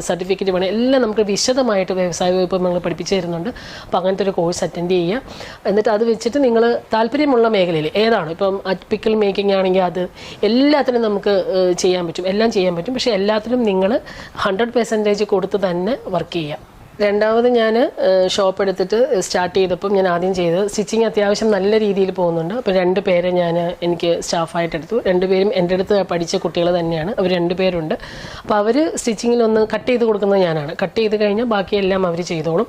സർട്ടിഫിക്കറ്റ് വേണം എല്ലാം നമുക്ക് വിശദമായിട്ട് വ്യവസായ വകുപ്പ് നമ്മൾ പഠിപ്പിച്ചു തരുന്നുണ്ട്. അപ്പോൾ അങ്ങനത്തെ ഒരു കോഴ്സ് അറ്റൻഡ് ചെയ്യുക എന്നിട്ട് അത് വെച്ചിട്ട് നിങ്ങൾ താല്പര്യമുള്ള മേഖലയിൽ ഏതാണ്? ഇപ്പം പിക്കിൾ മേക്കിംഗ് ആണെങ്കിൽ അത് എല്ലാത്തിനും നമുക്ക് ചെയ്യാൻ പറ്റും. എല്ലാം ചെയ്യാൻ പറ്റും. പക്ഷേ എല്ലാത്തിനും നിങ്ങൾ ഹൺഡ്രഡ് പെർസെന്റേജ് കൊടുത്ത് തന്നെ വർക്ക് ചെയ്യുക രണ്ടാമത് ഞാൻ ഷോപ്പ് എടുത്തിട്ട് സ്റ്റാർട്ട് ചെയ്തപ്പം ഞാൻ ആദ്യം ചെയ്തത് സ്റ്റിച്ചിങ് അത്യാവശ്യം നല്ല രീതിയിൽ പോകുന്നുണ്ട്. അപ്പോൾ രണ്ട് പേരെ ഞാൻ എനിക്ക് സ്റ്റാഫായിട്ട് എടുത്തു. രണ്ടുപേരും എന്റെ അടുത്ത് പഠിച്ച കുട്ടികൾ തന്നെയാണ്. അവർ രണ്ടുപേരുണ്ട് അപ്പോൾ അവർ സ്റ്റിച്ചിങ്ങിലൊന്ന് കട്ട് ചെയ്ത് കൊടുക്കുന്നത് ഞാനാണ്. കട്ട് ചെയ്ത് കഴിഞ്ഞാൽ ബാക്കിയെല്ലാം അവർ ചെയ്തോളും.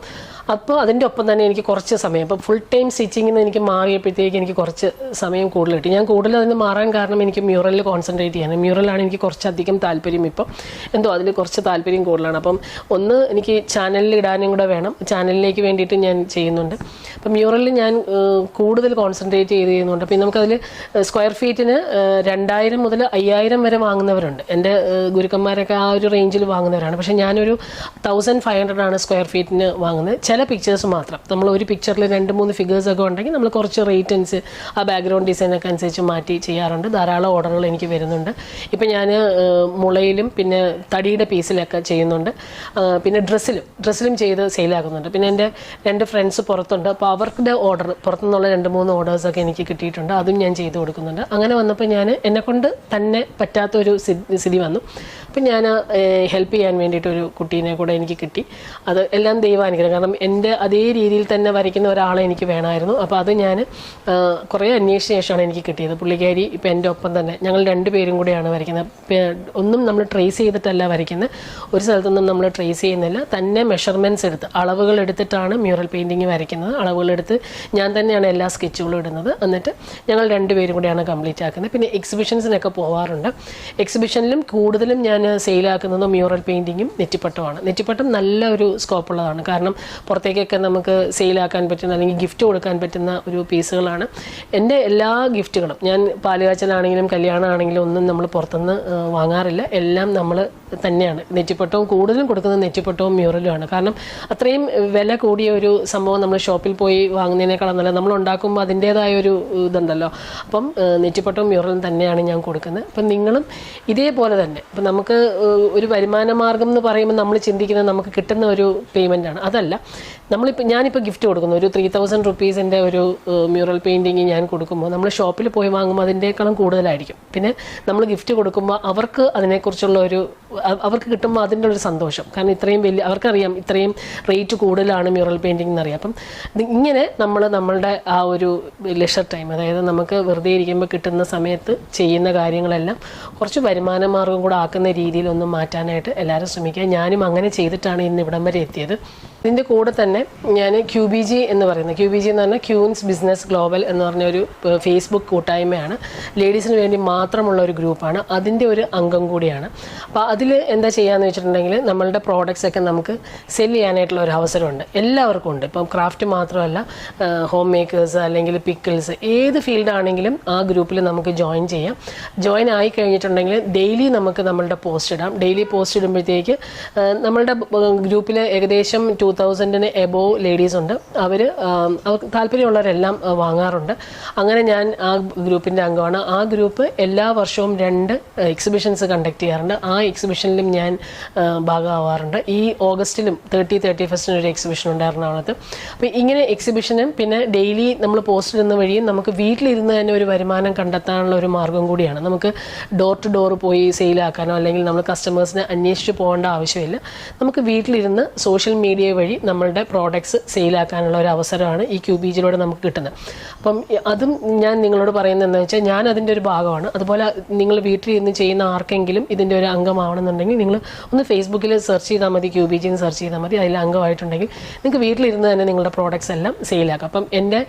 അപ്പോൾ അതിന്റെ ഒപ്പം തന്നെ എനിക്ക് കുറച്ച് സമയം. അപ്പോൾ ഫുൾ ടൈം സ്റ്റിച്ചിങ്ങിൽ നിന്ന് എനിക്ക് മാറിയപ്പോഴത്തേക്ക് എനിക്ക് കുറച്ച് സമയം കൂടുതൽ കിട്ടി ഞാൻ കൂടുതൽ അതിന് മാറാൻ കാരണം എനിക്ക് മ്യൂറലിൽ കോൺസെൻട്രേറ്റ് ചെയ്യാൻ മ്യൂറലാണ് എനിക്ക് കുറച്ചധികം താല്പര്യം ഇപ്പം. എന്തോ അതിൽ കുറച്ച് താല്പര്യം കൂടുതലാണ്. അപ്പം ഒന്ന് എനിക്ക് ചാനലിൽ ഇടാനും കൂടെ വേണം. ചാനലിലേക്ക് വേണ്ടിയിട്ട് ഞാൻ ചെയ്യുന്നുണ്ട്. അപ്പം മ്യൂറലിൽ ഞാൻ കൂടുതൽ കോൺസെൻട്രേറ്റ് ചെയ്ത് ചെയ്യുന്നുണ്ട്. അപ്പം നമുക്കതിൽ സ്ക്വയർ ഫീറ്റിന് രണ്ടായിരം മുതൽ അയ്യായിരം വരെ വാങ്ങുന്നവരുണ്ട്. എന്റെ ഗുരുക്കന്മാരൊക്കെ ആ ഒരു റേഞ്ചിൽ വാങ്ങുന്നവരാണ്. പക്ഷേ ഞാനൊരു തൗസൻഡ് ഫൈവ് ഹൺഡ്രഡ് ആണ് സ്ക്വയർ ഫീറ്റിന് വാങ്ങുന്നത്. ചില പിക്ചേഴ്സ് മാത്രം. നമ്മൾ ഒരു പിക്ചറിൽ രണ്ട് മൂന്ന് ഫിഗേഴ്സ് ഒക്കെ ഉണ്ടെങ്കിൽ നമ്മൾ കുറച്ച് റേറ്റ് അനുസരിച്ച് ആ ബാക്ക്ഗ്രൗണ്ട് ഡിസൈനൊക്കെ അനുസരിച്ച് മാറ്റി ചെയ്യാറുണ്ട്. ധാരാളം ഓർഡറുകൾ എനിക്ക് വരുന്നുണ്ട്. ഇപ്പം ഞാൻ മുളയിലും പിന്നെ തടിയുടെ പീസിലൊക്കെ ചെയ്യുന്നുണ്ട്. പിന്നെ ഡ്രസ്സിലും ഡ്രസ്സിലും ചെയ്ത് സെയിലാക്കുന്നുണ്ട് പിന്നെ എന്റെ രണ്ട് ഫ്രണ്ട്സ് പുറത്തുണ്ട്. അപ്പോൾ അവരുടെ ഓർഡർ പുറത്തുനിന്നുള്ള രണ്ട് മൂന്ന് ഓർഡേഴ്സൊക്കെ എനിക്ക് കിട്ടിയിട്ടുണ്ട്. അതും ഞാൻ ചെയ്തു കൊടുക്കുന്നുണ്ട്. അങ്ങനെ വന്നപ്പോൾ ഞാൻ എന്നെക്കൊണ്ട് തന്നെ പറ്റാത്തൊരു സ്ഥി- സ്ഥിതി വന്നു. അപ്പം ഞാൻ ഹെൽപ്പ് ചെയ്യാൻ വേണ്ടിയിട്ടൊരു കുട്ടീനെ കൂടെ എനിക്ക് കിട്ടി. അത് എല്ലാം ദൈവാനുഗ്രഹം. കാരണം എന്റെ അതേ രീതിയിൽ തന്നെ വരയ്ക്കുന്ന ഒരാളെ എനിക്ക് വേണമായിരുന്നു. അപ്പോൾ അത് ഞാൻ കുറേ അന്വേഷിച്ച ശേഷമാണ് എനിക്ക് കിട്ടിയത്. പുള്ളിക്കാരി ഇപ്പം എന്റെ ഒപ്പം തന്നെ. ഞങ്ങൾ രണ്ട് പേരും കൂടെയാണ് വരയ്ക്കുന്നത്. ഒന്നും നമ്മൾ ട്രേസ് ചെയ്തിട്ടല്ല വരയ്ക്കുന്നത്. ഒരു സ്ഥലത്തൊന്നും നമ്മൾ ട്രേസ് ചെയ്യുന്നില്ല. തന്നെ മെഷർമെന്റ്സ് എടുത്ത് അളവുകൾ എടുത്തിട്ടാണ് മ്യൂറൽ പെയിന്റിങ് വരയ്ക്കുന്നത്. അളവുകൾ എടുത്ത് ഞാൻ തന്നെയാണ് എല്ലാ സ്കെച്ചുകളും ഇടുന്നത്. എന്നിട്ട് ഞങ്ങൾ രണ്ടുപേരും കൂടെയാണ് കംപ്ലീറ്റ് ആക്കുന്നത്. പിന്നെ എക്സിബിഷൻസിനൊക്കെ പോകാറുണ്ട് എക്സിബിഷനിലും കൂടുതലും ഞാൻ സെയിലാക്കുന്നത് മ്യൂറൽ പെയിന്റിങ്ങും നെറ്റിപ്പട്ടമാണ് നെറ്റിപ്പട്ടം നല്ല ഒരു സ്കോപ്പ് ഉള്ളതാണ്. കാരണം പുറത്തേക്കൊക്കെ നമുക്ക് സെയിലാക്കാൻ പറ്റുന്ന അല്ലെങ്കിൽ ഗിഫ്റ്റ് കൊടുക്കാൻ പറ്റുന്ന ഒരു പീസുകളാണ്. എന്റെ എല്ലാ ഗിഫ്റ്റുകളും ഞാൻ പാലുകാച്ചലാണെങ്കിലും കല്യാണമാണെങ്കിലും ഒന്നും നമ്മൾ പുറത്തുനിന്ന് വാങ്ങാറില്ല. എല്ലാം നമ്മൾ തന്നെയാണ്. നെറ്റിപ്പട്ടവും കൂടുതലും കൊടുക്കുന്നത് നെറ്റിപ്പട്ടവും മ്യൂറലുമാണ് കാരണം അത്രയും വില കൂടിയ ഒരു സംഭവം നമ്മൾ ഷോപ്പിൽ പോയി വാങ്ങുന്നതിനേക്കാളും നല്ല നമ്മൾ ഉണ്ടാക്കുമ്പോൾ അതിന്റേതായ ഒരു ഇതുണ്ടല്ലോ. അപ്പം നെറ്റിപ്പട്ടവും മ്യൂറലും തന്നെയാണ് ഞാൻ കൊടുക്കുന്നത്. അപ്പം നിങ്ങളും ഇതേപോലെ തന്നെ. അപ്പം നമുക്ക് ഒരു വരുമാന മാർഗം എന്ന് പറയുമ്പോൾ നമ്മൾ ചിന്തിക്കുന്നത് നമുക്ക് കിട്ടുന്ന ഒരു പേയ്മെന്റ് ആണ്. അതല്ല നമ്മളിപ്പോൾ ഞാനിപ്പോൾ ഗിഫ്റ്റ് കൊടുക്കുന്നു. ഒരു ത്രീ തൗസൻഡ് റുപ്പീസിന്റെ ഒരു മ്യൂറൽ പെയിന്റിങ് ഞാൻ കൊടുക്കുമ്പോൾ നമ്മൾ ഷോപ്പിൽ പോയി വാങ്ങുമ്പോൾ അതിന്റെക്കാളും കൂടുതലായിരിക്കും. പിന്നെ നമ്മൾ ഗിഫ്റ്റ് കൊടുക്കുമ്പോൾ അവർക്ക് അതിനെക്കുറിച്ചുള്ള ഒരു അവർക്ക് കിട്ടുമ്പോൾ അതിന്റെ ഒരു സന്തോഷം. കാരണം ഇത്രയും വലിയ അവർക്കറിയാം ഇത്രയും റേറ്റ് കൂടുതലാണ് മ്യൂറൽ പെയിന്റിംഗ് എന്നറിയാം അപ്പം ഇങ്ങനെ നമ്മൾ നമ്മളുടെ ആ ഒരു ലെഷർ ടൈം അതായത് നമുക്ക് വെറുതെ ഇരിക്കുമ്പോൾ കിട്ടുന്ന സമയത്ത് ചെയ്യുന്ന കാര്യങ്ങളെല്ലാം കുറച്ച് വരുമാന മാർഗം കൂടെ ആക്കുന്ന രീതിയിൽ ഒന്ന് മാറ്റാനായിട്ട് എല്ലാവരും ശ്രമിക്കുക. ഞാനും അങ്ങനെ ചെയ്തിട്ടാണ് ഇന്ന് ഇവിടം വരെ എത്തിയത്. ഇതിന്റെ കൂടെ തന്നെ ഞാൻ ക്യൂ ബി ജി എന്ന് പറയുന്നത്. ക്യൂ ബി ജി എന്ന് പറഞ്ഞാൽ ക്യൂൻസ് ബിസിനസ് ഗ്ലോബൽ എന്ന് പറഞ്ഞ ഒരു ഫേസ്ബുക്ക് കൂട്ടായ്മയാണ്. ലേഡീസിന് വേണ്ടി മാത്രമുള്ള ഒരു ഗ്രൂപ്പാണ്. അതിന്റെ ഒരു അംഗം കൂടിയാണ്. അപ്പോൾ അതിൽ എന്താ ചെയ്യാന്ന് വെച്ചിട്ടുണ്ടെങ്കിൽ നമ്മളുടെ പ്രോഡക്റ്റ്സ് ഒക്കെ നമുക്ക് സെൽ ചെയ്യാനായിട്ടുള്ള ഒരു അവസരമുണ്ട്. എല്ലാവർക്കും ഉണ്ട്. ഇപ്പം ക്രാഫ്റ്റ് മാത്രമല്ല ഹോം മേക്കേഴ്സ് അല്ലെങ്കിൽ പിക്കിൾസ് ഏത് ഫീൽഡാണെങ്കിലും ആ ഗ്രൂപ്പിൽ നമുക്ക് ജോയിൻ ചെയ്യാം. ജോയിൻ ആയി കഴിഞ്ഞിട്ടുണ്ടെങ്കിൽ ഡെയിലി നമുക്ക് നമ്മളുടെ പോസ്റ്റ് ഇടാം. ഡെയിലി പോസ്റ്റ് ഇടുമ്പോഴത്തേക്ക് നമ്മളുടെ ഗ്രൂപ്പിൽ ഏകദേശം ടു തൗസൻഡിന് എബോവ് ലേഡീസ് ഉണ്ട്. അവർ അവർക്ക് താല്പര്യമുള്ളവരെല്ലാം വാങ്ങാറുണ്ട്. അങ്ങനെ ഞാൻ ആ ഗ്രൂപ്പിന്റെ അംഗമാണ്. ആ ഗ്രൂപ്പ് എല്ലാ വർഷവും രണ്ട് എക്സിബിഷൻസ് കണ്ടക്ട് ചെയ്യാറുണ്ട്. ആ എക്സിബിഷനിലും ഞാൻ ഭാഗമാവാറുണ്ട്. ഈ ഓഗസ്റ്റിലും തേർട്ടി തേർട്ടി ഫസ്റ്റിന് ഒരു എക്സിബിഷൻ ഉണ്ട് എറണാകുളത്ത് അപ്പോൾ ഇങ്ങനെ എക്സിബിഷനും പിന്നെ ഡെയിലി നമ്മൾ പോസ്റ്റ് ഇടുന്ന വഴിയും നമുക്ക് വീട്ടിലിരുന്ന് തന്നെ ഒരു വരുമാനം കണ്ടെത്താനുള്ള ഒരു മാർഗം കൂടിയാണ്. നമുക്ക് ഡോർ ടു ഡോർ പോയി സെയിലാക്കാനോ അല്ലെങ്കിൽ നമ്മൾ കസ്റ്റമേഴ്സിനെ അന്വേഷിച്ച് പോകേണ്ട ആവശ്യമില്ല. നമുക്ക് വീട്ടിലിരുന്ന് സോഷ്യൽ മീഡിയ വഴി നമ്മളുടെ പ്രോഡക്ട്സ് സെയിലാക്കാനുള്ള ഒരു അവസരമാണ് ഈ ക്യൂബീജിലൂടെ നമുക്ക് കിട്ടുന്നത്. അപ്പം അതും ഞാൻ നിങ്ങളോട് പറയുന്നത് എന്താണെന്ന് വെച്ചാൽ ഞാൻ അതിന്റെ ഒരു ഭാഗമാണ്. അതുപോലെ നിങ്ങൾ വീട്ടിൽ ഇരുന്ന് ചെയ്യുന്ന ആർക്കെങ്കിലും ഇതിന്റെ ഒരു അംഗമാവണമെന്നുണ്ടെങ്കിൽ നിങ്ങൾ ഒന്ന് ഫേസ്ബുക്കിൽ സെർച്ച് ചെയ്താൽ മതി ക്യൂബിജി എന്ന് സെർച്ച് ചെയ്താൽ മതി. അതിൽ അംഗമായിട്ടുണ്ടെങ്കിൽ നിങ്ങൾക്ക് വീട്ടിലിരുന്ന് തന്നെ നിങ്ങളുടെ പ്രോഡക്ട്സ് എല്ലാം സെയിലാക്കാം അപ്പം എന്റെ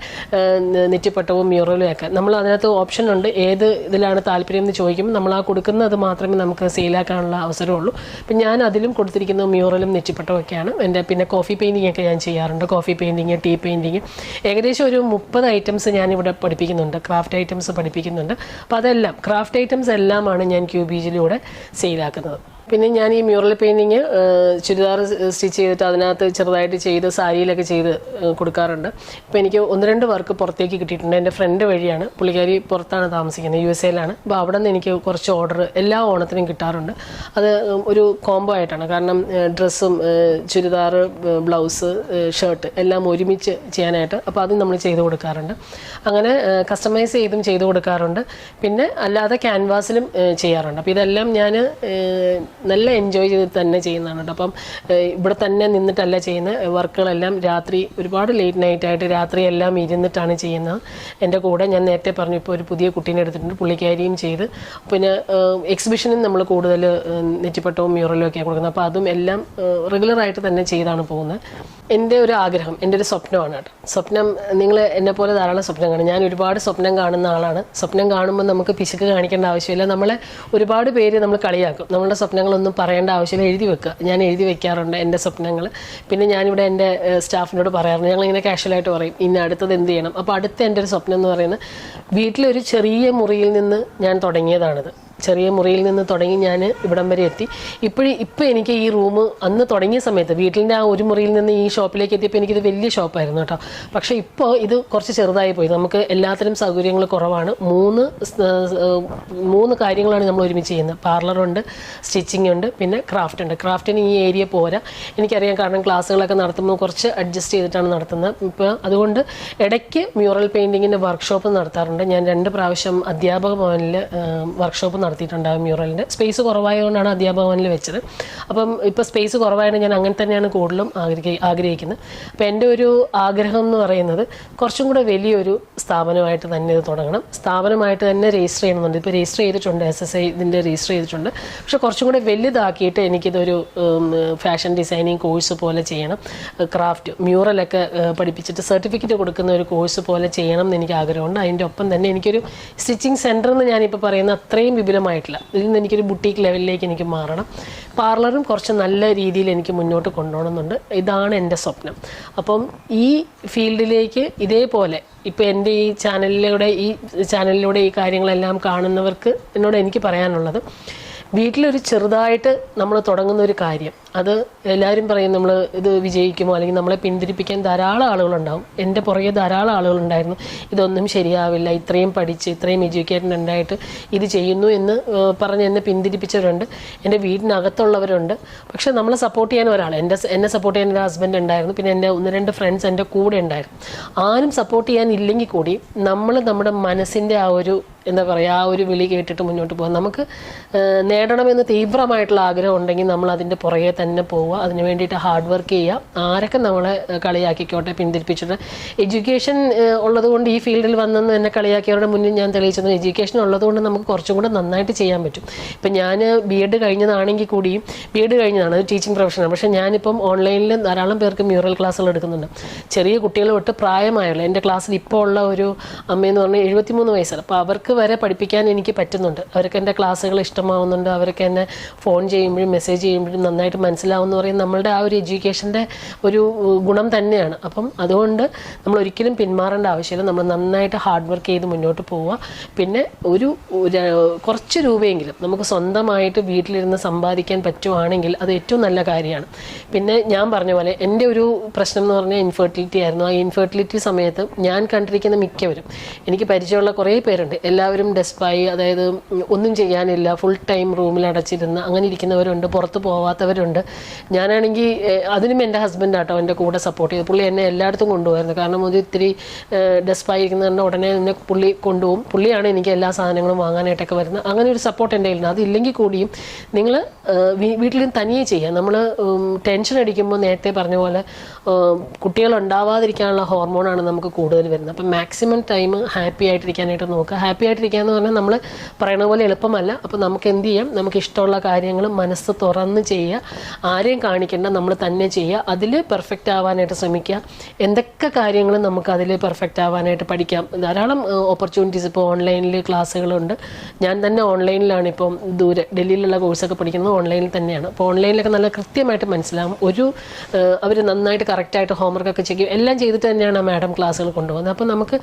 നെറ്റിപ്പട്ടവും മ്യൂറലും ഒക്കെ നമ്മൾ അതിനകത്ത് ഓപ്ഷൻ ഉണ്ട്. ഏത് ഇതിലാണ് താല്പര്യം എന്ന് ചോദിക്കുമ്പോൾ നമ്മൾ ആ കൊടുക്കുന്നത് മാത്രമേ നമുക്ക് സെയിലാക്കാനുള്ള അവസരമുള്ളൂ. അപ്പം ഞാൻ അതിലും കൊടുത്തിരിക്കുന്ന മ്യൂറലും നെറ്റിപ്പട്ടവും ഒക്കെയാണ്. എന്റെ പിന്നെ കോഫി പെയിന്റിംഗ് ഒക്കെ ഞാൻ ചെയ്യാറുണ്ട്. കോഫി പെയിന്റിങ് ടീ പെയിന്റിങ് ഏകദേശം ഒരു മുപ്പത് ഐറ്റംസ് ഞാനിവിടെ പഠിപ്പിക്കുന്നുണ്ട്. ക്രാഫ്റ്റ് ഐറ്റംസ് പഠിപ്പിക്കുന്നുണ്ട്. അപ്പോൾ അതെല്ലാം ക്രാഫ്റ്റ് ഐറ്റംസ് എല്ലാമാണ് ഞാൻ ക്യൂബീജിലൂടെ സെയിലാക്കുന്നത്. പിന്നെ ഞാൻ ഈ മ്യൂറൽ പെയിന്റിങ് ചുരിദാർ സ്റ്റിച്ച് ചെയ്തിട്ട് അതിനകത്ത് ചെറുതായിട്ട് ചെയ്ത് സാരിയിലൊക്കെ ചെയ്ത് കൊടുക്കാറുണ്ട്. ഇപ്പോൾ എനിക്ക് ഒന്ന് രണ്ട് വർക്ക് പുറത്തേക്ക് കിട്ടിയിട്ടുണ്ട്. എന്റെ ഫ്രണ്ട് വഴിയാണ്. പുള്ളിക്കാരി പുറത്താണ് താമസിക്കുന്നത് യു എസ് എയിലാണ്. അപ്പോൾ അവിടെ നിന്ന് എനിക്ക് കുറച്ച് ഓർഡർ എല്ലാ ഓണത്തിനും കിട്ടാറുണ്ട്. അത് ഒരു കോംബോ ആയിട്ടാണ്. കാരണം ഡ്രസ്സും ചുരിദാർ ബ്ലൗസ് ഷർട്ട് എല്ലാം ഒരുമിച്ച് ചെയ്യാനായിട്ട് അപ്പോൾ അത് നമ്മൾ ചെയ്ത് കൊടുക്കാറുണ്ട്. അങ്ങനെ കസ്റ്റമൈസ് ചെയ്തും ചെയ്ത് കൊടുക്കാറുണ്ട്. പിന്നെ അല്ലാതെ ക്യാൻവാസിലും ചെയ്യാറുണ്ട്. അപ്പോൾ ഇതെല്ലാം ഞാൻ നല്ല എൻജോയ് ചെയ്ത് തന്നെ ചെയ്യുന്നതാണ് കേട്ടോ അപ്പം ഇവിടെ തന്നെ നിന്നിട്ടല്ല ചെയ്യുന്ന വർക്കുകളെല്ലാം രാത്രി ഒരുപാട് ലേറ്റ് നൈറ്റ് ആയിട്ട് രാത്രി എല്ലാം ഇരുന്നിട്ടാണ് ചെയ്യുന്നത്. എന്റെ കൂടെ ഞാൻ നേരത്തെ പറഞ്ഞു ഇപ്പോൾ ഒരു പുതിയ കുട്ടീനെ എടുത്തിട്ടുണ്ട് പുള്ളിക്കാരിയും ചെയ്ത്. പിന്നെ എക്സിബിഷനും നമ്മൾ കൂടുതൽ നെറ്റിപ്പട്ടവും മ്യൂറലും ഒക്കെയാണ് കൊടുക്കുന്നത്. അപ്പോൾ അതും എല്ലാം റെഗുലറായിട്ട് തന്നെ ചെയ്താണ് പോകുന്നത്. എന്റെ ഒരു ആഗ്രഹം എന്റെ ഒരു സ്വപ്നമാണ് കേട്ടോ. സ്വപ്നം നിങ്ങൾ എന്നെ പോലെ ധാരാളം സ്വപ്നം കാണും. ഞാൻ ഒരുപാട് സ്വപ്നം കാണുന്ന ആളാണ്. സ്വപ്നം കാണുമ്പോൾ നമുക്ക് പിശുക്ക് കാണിക്കേണ്ട ആവശ്യമില്ല. നമ്മളെ ഒരുപാട് പേര് നമ്മൾ കളിയാക്കും. നമ്മളുടെ സ്വപ്നങ്ങളൊന്നും പറയേണ്ട ആവശ്യമില്ല. എഴുതി വെക്കുക. ഞാൻ എഴുതി വെക്കാറുണ്ട് എന്റെ സ്വപ്നങ്ങൾ. പിന്നെ ഞാനിവിടെ എന്റെ സ്റ്റാഫിനോട് പറയാറുണ്ട്. ഞങ്ങളിങ്ങനെ കാഷ്വലായിട്ട് പറയും ഇന്ന് അടുത്തത് എന്ത് ചെയ്യണം? അപ്പോൾ അടുത്ത എന്റെ ഒരു സ്വപ്നം എന്ന് പറയുന്നത് വീട്ടിലൊരു ചെറിയ മുറിയിൽ നിന്ന് ഞാൻ തുടങ്ങിയതാണിത്. ചെറിയ മുറിയിൽ നിന്ന് തുടങ്ങി ഞാൻ ഇവിടം വരെ എത്തി. ഇപ്പോഴും ഇപ്പോൾ എനിക്ക് ഈ റൂം അന്ന് തുടങ്ങിയ സമയത്ത് വീട്ടിന്റെ ആ ഒരു മുറിയിൽ നിന്ന് ഈ ഷോപ്പിലേക്ക് എത്തിയപ്പോൾ എനിക്കിത് വലിയ ഷോപ്പായിരുന്നു കേട്ടോ. പക്ഷേ ഇപ്പോൾ ഇത് കുറച്ച് ചെറുതായി പോയി. നമുക്ക് എല്ലാത്തിനും സൗകര്യങ്ങൾ കുറവാണ്. മൂന്ന് മൂന്ന് കാര്യങ്ങളാണ് നമ്മൾ ഒരുമിച്ച് ചെയ്യുന്നത്. പാർലറുണ്ട് സ്റ്റിച്ചിങ് ഉണ്ട് പിന്നെ ക്രാഫ്റ്റ് ഉണ്ട്. ക്രാഫ്റ്റിന് ഈ ഏരിയ പോരാ. എനിക്കറിയാം കാരണം ക്ലാസ്സുകളൊക്കെ നടത്തുമ്പോൾ കുറച്ച് അഡ്ജസ്റ്റ് ചെയ്തിട്ടാണ് നടത്തുന്നത്. ഇപ്പോൾ അതുകൊണ്ട് ഇടയ്ക്ക് മ്യൂറൽ പെയിന്റിങ്ങിന്റെ വർക്ക്ഷോപ്പ് നടത്താറുണ്ട്. ഞാൻ രണ്ട് പ്രാവശ്യം അധ്യാപക ഭവനിൽ വർക്ക്ഷോപ്പ് നടത്തിയിട്ടുണ്ട് ആ മ്യൂറലിന്റെ സ്പേസ് കുറവായതുകൊണ്ടാണ് അധ്യാപകനിൽ വെച്ചത്. അപ്പം ഇപ്പോൾ സ്പേസ് കുറവായതുകൊണ്ട് ഞാൻ അങ്ങനെ തന്നെയാണ് കൂടുതലും ആഗ്രഹി ആഗ്രഹിക്കുന്നത്. അപ്പോൾ എന്റെ ഒരു ആഗ്രഹം എന്ന് പറയുന്നത് കുറച്ചും കൂടെ വലിയൊരു സ്ഥാപനമായിട്ട് തന്നെ ഇത് തുടങ്ങണം. സ്ഥാപനമായിട്ട് തന്നെ രജിസ്റ്റർ ചെയ്യണമെന്നുണ്ട്. ഇപ്പോൾ രജിസ്റ്റർ ചെയ്തിട്ടുണ്ട് എസ് എസ് ഐ ഇതിന്റെ രജിസ്റ്റർ ചെയ്തിട്ടുണ്ട്. പക്ഷെ കുറച്ചും കൂടെ വലുതാക്കിയിട്ട് എനിക്കിതൊരു ഫാഷൻ ഡിസൈനിങ് കോഴ്സ് പോലെ ചെയ്യണം. ക്രാഫ്റ്റ് മ്യൂറലൊക്കെ പഠിപ്പിച്ചിട്ട് സർട്ടിഫിക്കറ്റ് കൊടുക്കുന്ന ഒരു കോഴ്സ് പോലെ ചെയ്യണം എന്ന് എനിക്ക് ആഗ്രഹമുണ്ട്. അതിന്റെ ഒപ്പം തന്നെ എനിക്കൊരു സ്റ്റിച്ചിങ് സെന്റർ എന്ന് ഞാനിപ്പോൾ പറയുന്ന അത്രയും വിപുലമായ സ്ഥിരമായിട്ടില്ല ഇതിൽ നിന്ന് എനിക്കൊരു ബുട്ടീക്ക് ലെവലിലേക്ക് എനിക്ക് മാറണം. പാർലറും കുറച്ച് നല്ല രീതിയിൽ എനിക്ക് മുന്നോട്ട് കൊണ്ടുപോകണമെന്നുണ്ട്. ഇതാണ് എന്റെ സ്വപ്നം. അപ്പം ഈ ഫീൽഡിലേക്ക് ഇതേപോലെ ഇപ്പോൾ എന്റെ ഈ ചാനലിലൂടെ ഈ ചാനലിലൂടെ ഈ കാര്യങ്ങളെല്ലാം കാണുന്നവർക്ക് എന്നോട് എനിക്ക് പറയാനുള്ളത് വീട്ടിലൊരു ചെറുതായിട്ട് നമ്മൾ തുടങ്ങുന്ന ഒരു കാര്യം. അത് എല്ലാവരും പറയും നമ്മൾ ഇത് വിജയിക്കുമോ? അല്ലെങ്കിൽ നമ്മളെ പിന്തിരിപ്പിക്കാൻ ധാരാളം ആളുകളുണ്ടാവും. എന്റെ പുറകെ ധാരാളം ആളുകളുണ്ടായിരുന്നു. ഇതൊന്നും ശരിയാവില്ല. ഇത്രയും പഠിച്ച് ഇത്രയും എഡ്യൂക്കേറ്റഡ് ഉണ്ടായിട്ട് ഇത് ചെയ്യുന്നു എന്ന് പറഞ്ഞ് എന്നെ പിന്തിരിപ്പിച്ചവരുണ്ട്. എന്റെ വീടിനകത്തുള്ളവരുണ്ട്. പക്ഷെ നമ്മളെ സപ്പോർട്ട് ചെയ്യാൻ ഒരാൾ എന്റെ എന്നെ സപ്പോർട്ട് ചെയ്യാൻ എന്റെ ഹസ്ബൻഡ് ഉണ്ടായിരുന്നു. പിന്നെ എന്റെ ഒന്ന് രണ്ട് ഫ്രണ്ട്സ് എന്റെ കൂടെ ഉണ്ടായിരുന്നു. ആരും സപ്പോർട്ട് ചെയ്യാൻ ഇല്ലെങ്കിൽ കൂടി നമ്മൾ നമ്മുടെ മനസ്സിന്റെ ആ ഒരു എന്താ പറയുക ആ ഒരു വിളി കേട്ടിട്ട് മുന്നോട്ട് പോകാം. നമുക്ക് നേടണമെന്ന് തീവ്രമായിട്ടുള്ള ആഗ്രഹം ഉണ്ടെങ്കിൽ നമ്മൾ അതിന്റെ പുറകെ തന്നെ പോവുക. അതിന് വേണ്ടിയിട്ട് ഹാർഡ് വർക്ക് ചെയ്യുക. ആരൊക്കെ നമ്മളെ കളിയാക്കിക്കോട്ടെ പിന്തിരിപ്പിച്ചിട്ട്. എഡ്യൂക്കേഷൻ ഉള്ളതുകൊണ്ട് ഈ ഫീൽഡിൽ വന്നെന്ന് എന്നെ കളിയാക്കിയവരുടെ മുന്നിൽ ഞാൻ തെളിയിച്ചത് എഡ്യൂക്കേഷൻ ഉള്ളതുകൊണ്ട് നമുക്ക് കുറച്ചും കൂടെ നന്നായിട്ട് ചെയ്യാൻ പറ്റും. ഇപ്പം ഞാൻ ബി എഡ് കഴിഞ്ഞതാണെങ്കിൽ കൂടിയും ബി എഡ് കഴിഞ്ഞതാണ് ടീച്ചിങ് പ്രൊഫഷനാണ് പക്ഷേ ഞാനിപ്പം ഓൺലൈനിൽ ധാരാളം പേർക്ക് മ്യൂറൽ ക്ലാസ്സുകൾ എടുക്കുന്നുണ്ട്. ചെറിയ കുട്ടികൾ തൊട്ട് പ്രായമായുള്ള എന്റെ ക്ലാസ്സിൽ ഇപ്പോൾ ഉള്ള ഒരു അമ്മയെന്ന് പറഞ്ഞാൽ എഴുപത്തിമൂന്ന് വയസ്സാണ്. അപ്പോൾ അവർക്ക് വരെ പഠിപ്പിക്കാൻ എനിക്ക് പറ്റുന്നുണ്ട്. അവർക്ക് എന്റെ ക്ലാസ്സുകൾ ഇഷ്ടമാവുന്നുണ്ട്. അവർക്ക് എന്നെ ഫോൺ ചെയ്യുമ്പോഴും മെസ്സേജ് ചെയ്യുമ്പോഴും നന്നായിട്ട് മനസ്സിലാവുമെന്ന് പറയുന്നത് നമ്മളുടെ ആ ഒരു എഡ്യൂക്കേഷന്റെ ഒരു ഗുണം തന്നെയാണ്. അപ്പം അതുകൊണ്ട് നമ്മൾ ഒരിക്കലും പിന്മാറേണ്ട ആവശ്യമില്ല. നമ്മൾ നന്നായിട്ട് ഹാർഡ് വർക്ക് ചെയ്ത് മുന്നോട്ട് പോവുക. പിന്നെ ഒരു, കുറച്ച് രൂപയെങ്കിലും നമുക്ക് സ്വന്തമായിട്ട് വീട്ടിലിരുന്ന് സമ്പാദിക്കാൻ പറ്റുവാണെങ്കിൽ അത് ഏറ്റവും നല്ല കാര്യമാണ്. പിന്നെ ഞാൻ പറഞ്ഞ പോലെ എന്റെ ഒരു പ്രശ്നം എന്ന് പറഞ്ഞാൽ ഇൻഫെർട്ടിലിറ്റി ആയിരുന്നു. ആ ഇൻഫെർട്ടിലിറ്റി സമയത്ത് ഞാൻ കണ്ടിരിക്കുന്ന മിക്കവരും എനിക്ക് പരിചയമുള്ള കുറേ പേരുണ്ട്. എല്ലാവരും ഡെസ്പായി അതായത് ഒന്നും ചെയ്യാനില്ല ഫുൾ ടൈം റൂമിൽ അടച്ചിരുന്ന് അങ്ങനെ ഇരിക്കുന്നവരുണ്ട് പുറത്ത് പോവാത്തവരുണ്ട്. ഞാനാണെങ്കിൽ അതിനും എന്റെ ഹസ്ബൻഡ് ആട്ടോ എന്റെ കൂടെ സപ്പോർട്ട് ചെയ്തു പുള്ളി എന്നെ എല്ലായിടത്തും കൊണ്ടുപോയിരുന്നു. കാരണം ഒരു ഇത്തിരി ഡെസ്പായി കാരണം ഉടനെ എന്നെ പുള്ളി കൊണ്ടുപോകും. പുള്ളിയാണ് എനിക്ക് എല്ലാ സാധനങ്ങളും വാങ്ങാനായിട്ടൊക്കെ വരുന്നത്. അങ്ങനെ ഒരു സപ്പോർട്ട് എന്റെ കയ്യിലുണ്ട്. അതില്ലെങ്കിൽ കൂടിയും നിങ്ങൾ വീട്ടിലും തനിയെ ചെയ്യുക. നമ്മൾ ടെൻഷൻ അടിക്കുമ്പോൾ നേരത്തെ പറഞ്ഞ പോലെ കുട്ടികൾ ഉണ്ടാവാതിരിക്കാനുള്ള ഹോർമോണാണ് നമുക്ക് കൂടുതൽ വരുന്നത്. അപ്പം മാക്സിമം ടൈം ഹാപ്പി ആയിട്ടിരിക്കാനായിട്ട് നോക്കുക. ഹാപ്പി ആയിട്ടിരിക്കുക എന്ന് പറഞ്ഞാൽ നമ്മൾ പറയണ പോലെ എളുപ്പമല്ല. അപ്പോൾ നമുക്ക് എന്ത് ചെയ്യാം? നമുക്ക് ഇഷ്ടമുള്ള കാര്യങ്ങൾ മനസ്സ് തുറന്ന് ചെയ്യുക. ആരെയും കാണിക്കേണ്ട നമ്മൾ തന്നെ ചെയ്യുക. അതിൽ പെർഫെക്റ്റ് ആവാനായിട്ട് ശ്രമിക്കുക. എന്തൊക്കെ കാര്യങ്ങൾ നമുക്ക് അതിൽ പെർഫെക്റ്റ് ആവാനായിട്ട് പഠിക്കാം. ധാരാളം ഓപ്പർച്യൂണിറ്റീസ് ഇപ്പോൾ ഓൺലൈനിൽ ക്ലാസ്സുകളുണ്ട്. ഞാൻ തന്നെ ഓൺലൈനിലാണ് ഇപ്പം ദൂരെ ഡൽഹിയിലുള്ള കോഴ്സൊക്കെ പഠിക്കുന്നത് ഓൺലൈനിൽ തന്നെയാണ്. അപ്പോൾ ഓൺലൈനിലൊക്കെ നല്ല കൃത്യമായിട്ട് മനസ്സിലാവും. ഒരു അവർ നന്നായിട്ട് കറക്റ്റായിട്ട് ഹോംവർക്കൊക്കെ ചെയ്യും. എല്ലാം ചെയ്തിട്ട് തന്നെയാണ് ആ മാഡം ക്ലാസ്സുകൾ കൊണ്ടുപോകുന്നത്. അപ്പോൾ നമുക്ക്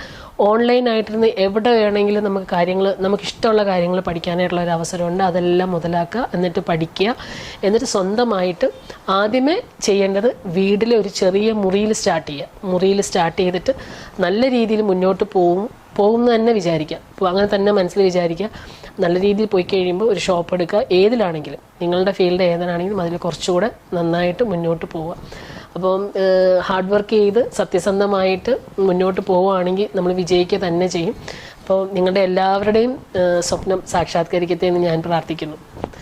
ഓൺലൈനായിട്ടിരുന്ന് എവിടെ വേണമെങ്കിലും നമുക്ക് കാര്യങ്ങൾ നമുക്ക് ഇഷ്ടമുള്ള കാര്യങ്ങൾ പഠിക്കാനായിട്ടുള്ള ഒരു അവസരമുണ്ട്. അതെല്ലാം മുതലാക്കുക എന്നിട്ട് പഠിക്കുക. എന്നിട്ട് സ്വന്തമായിട്ട് ആദ്യമേ ചെയ്യേണ്ടത് വീട്ടിലെ ഒരു ചെറിയ മുറിയിൽ സ്റ്റാർട്ട് ചെയ്യുക. മുറിയിൽ സ്റ്റാർട്ട് ചെയ്തിട്ട് നല്ല രീതിയിൽ മുന്നോട്ട് പോകും പോകുമെന്ന് തന്നെ വിചാരിക്കുക. അപ്പോൾ അങ്ങനെ തന്നെ മനസ്സിൽ വിചാരിക്കുക. നല്ല രീതിയിൽ പോയി കഴിയുമ്പോൾ ഒരു ഷോപ്പ് എടുക്കുക. ഏതിലാണെങ്കിലും. നിങ്ങളുടെ ഫീൽഡ് ഏതിലാണെങ്കിലും അതിൽ കുറച്ചുകൂടെ നന്നായിട്ട് മുന്നോട്ട് പോവുക. അപ്പം ഹാർഡ് വർക്ക് ചെയ്ത് സത്യസന്ധമായിട്ട് മുന്നോട്ട് പോവുകയാണെങ്കിൽ നമ്മൾ വിജയിക്കുക തന്നെ ചെയ്യും. അപ്പോൾ നിങ്ങളുടെ എല്ലാവരുടെയും സ്വപ്നം സാക്ഷാത്കരിക്കട്ടെ എന്ന് ഞാൻ പ്രാർത്ഥിക്കുന്നു.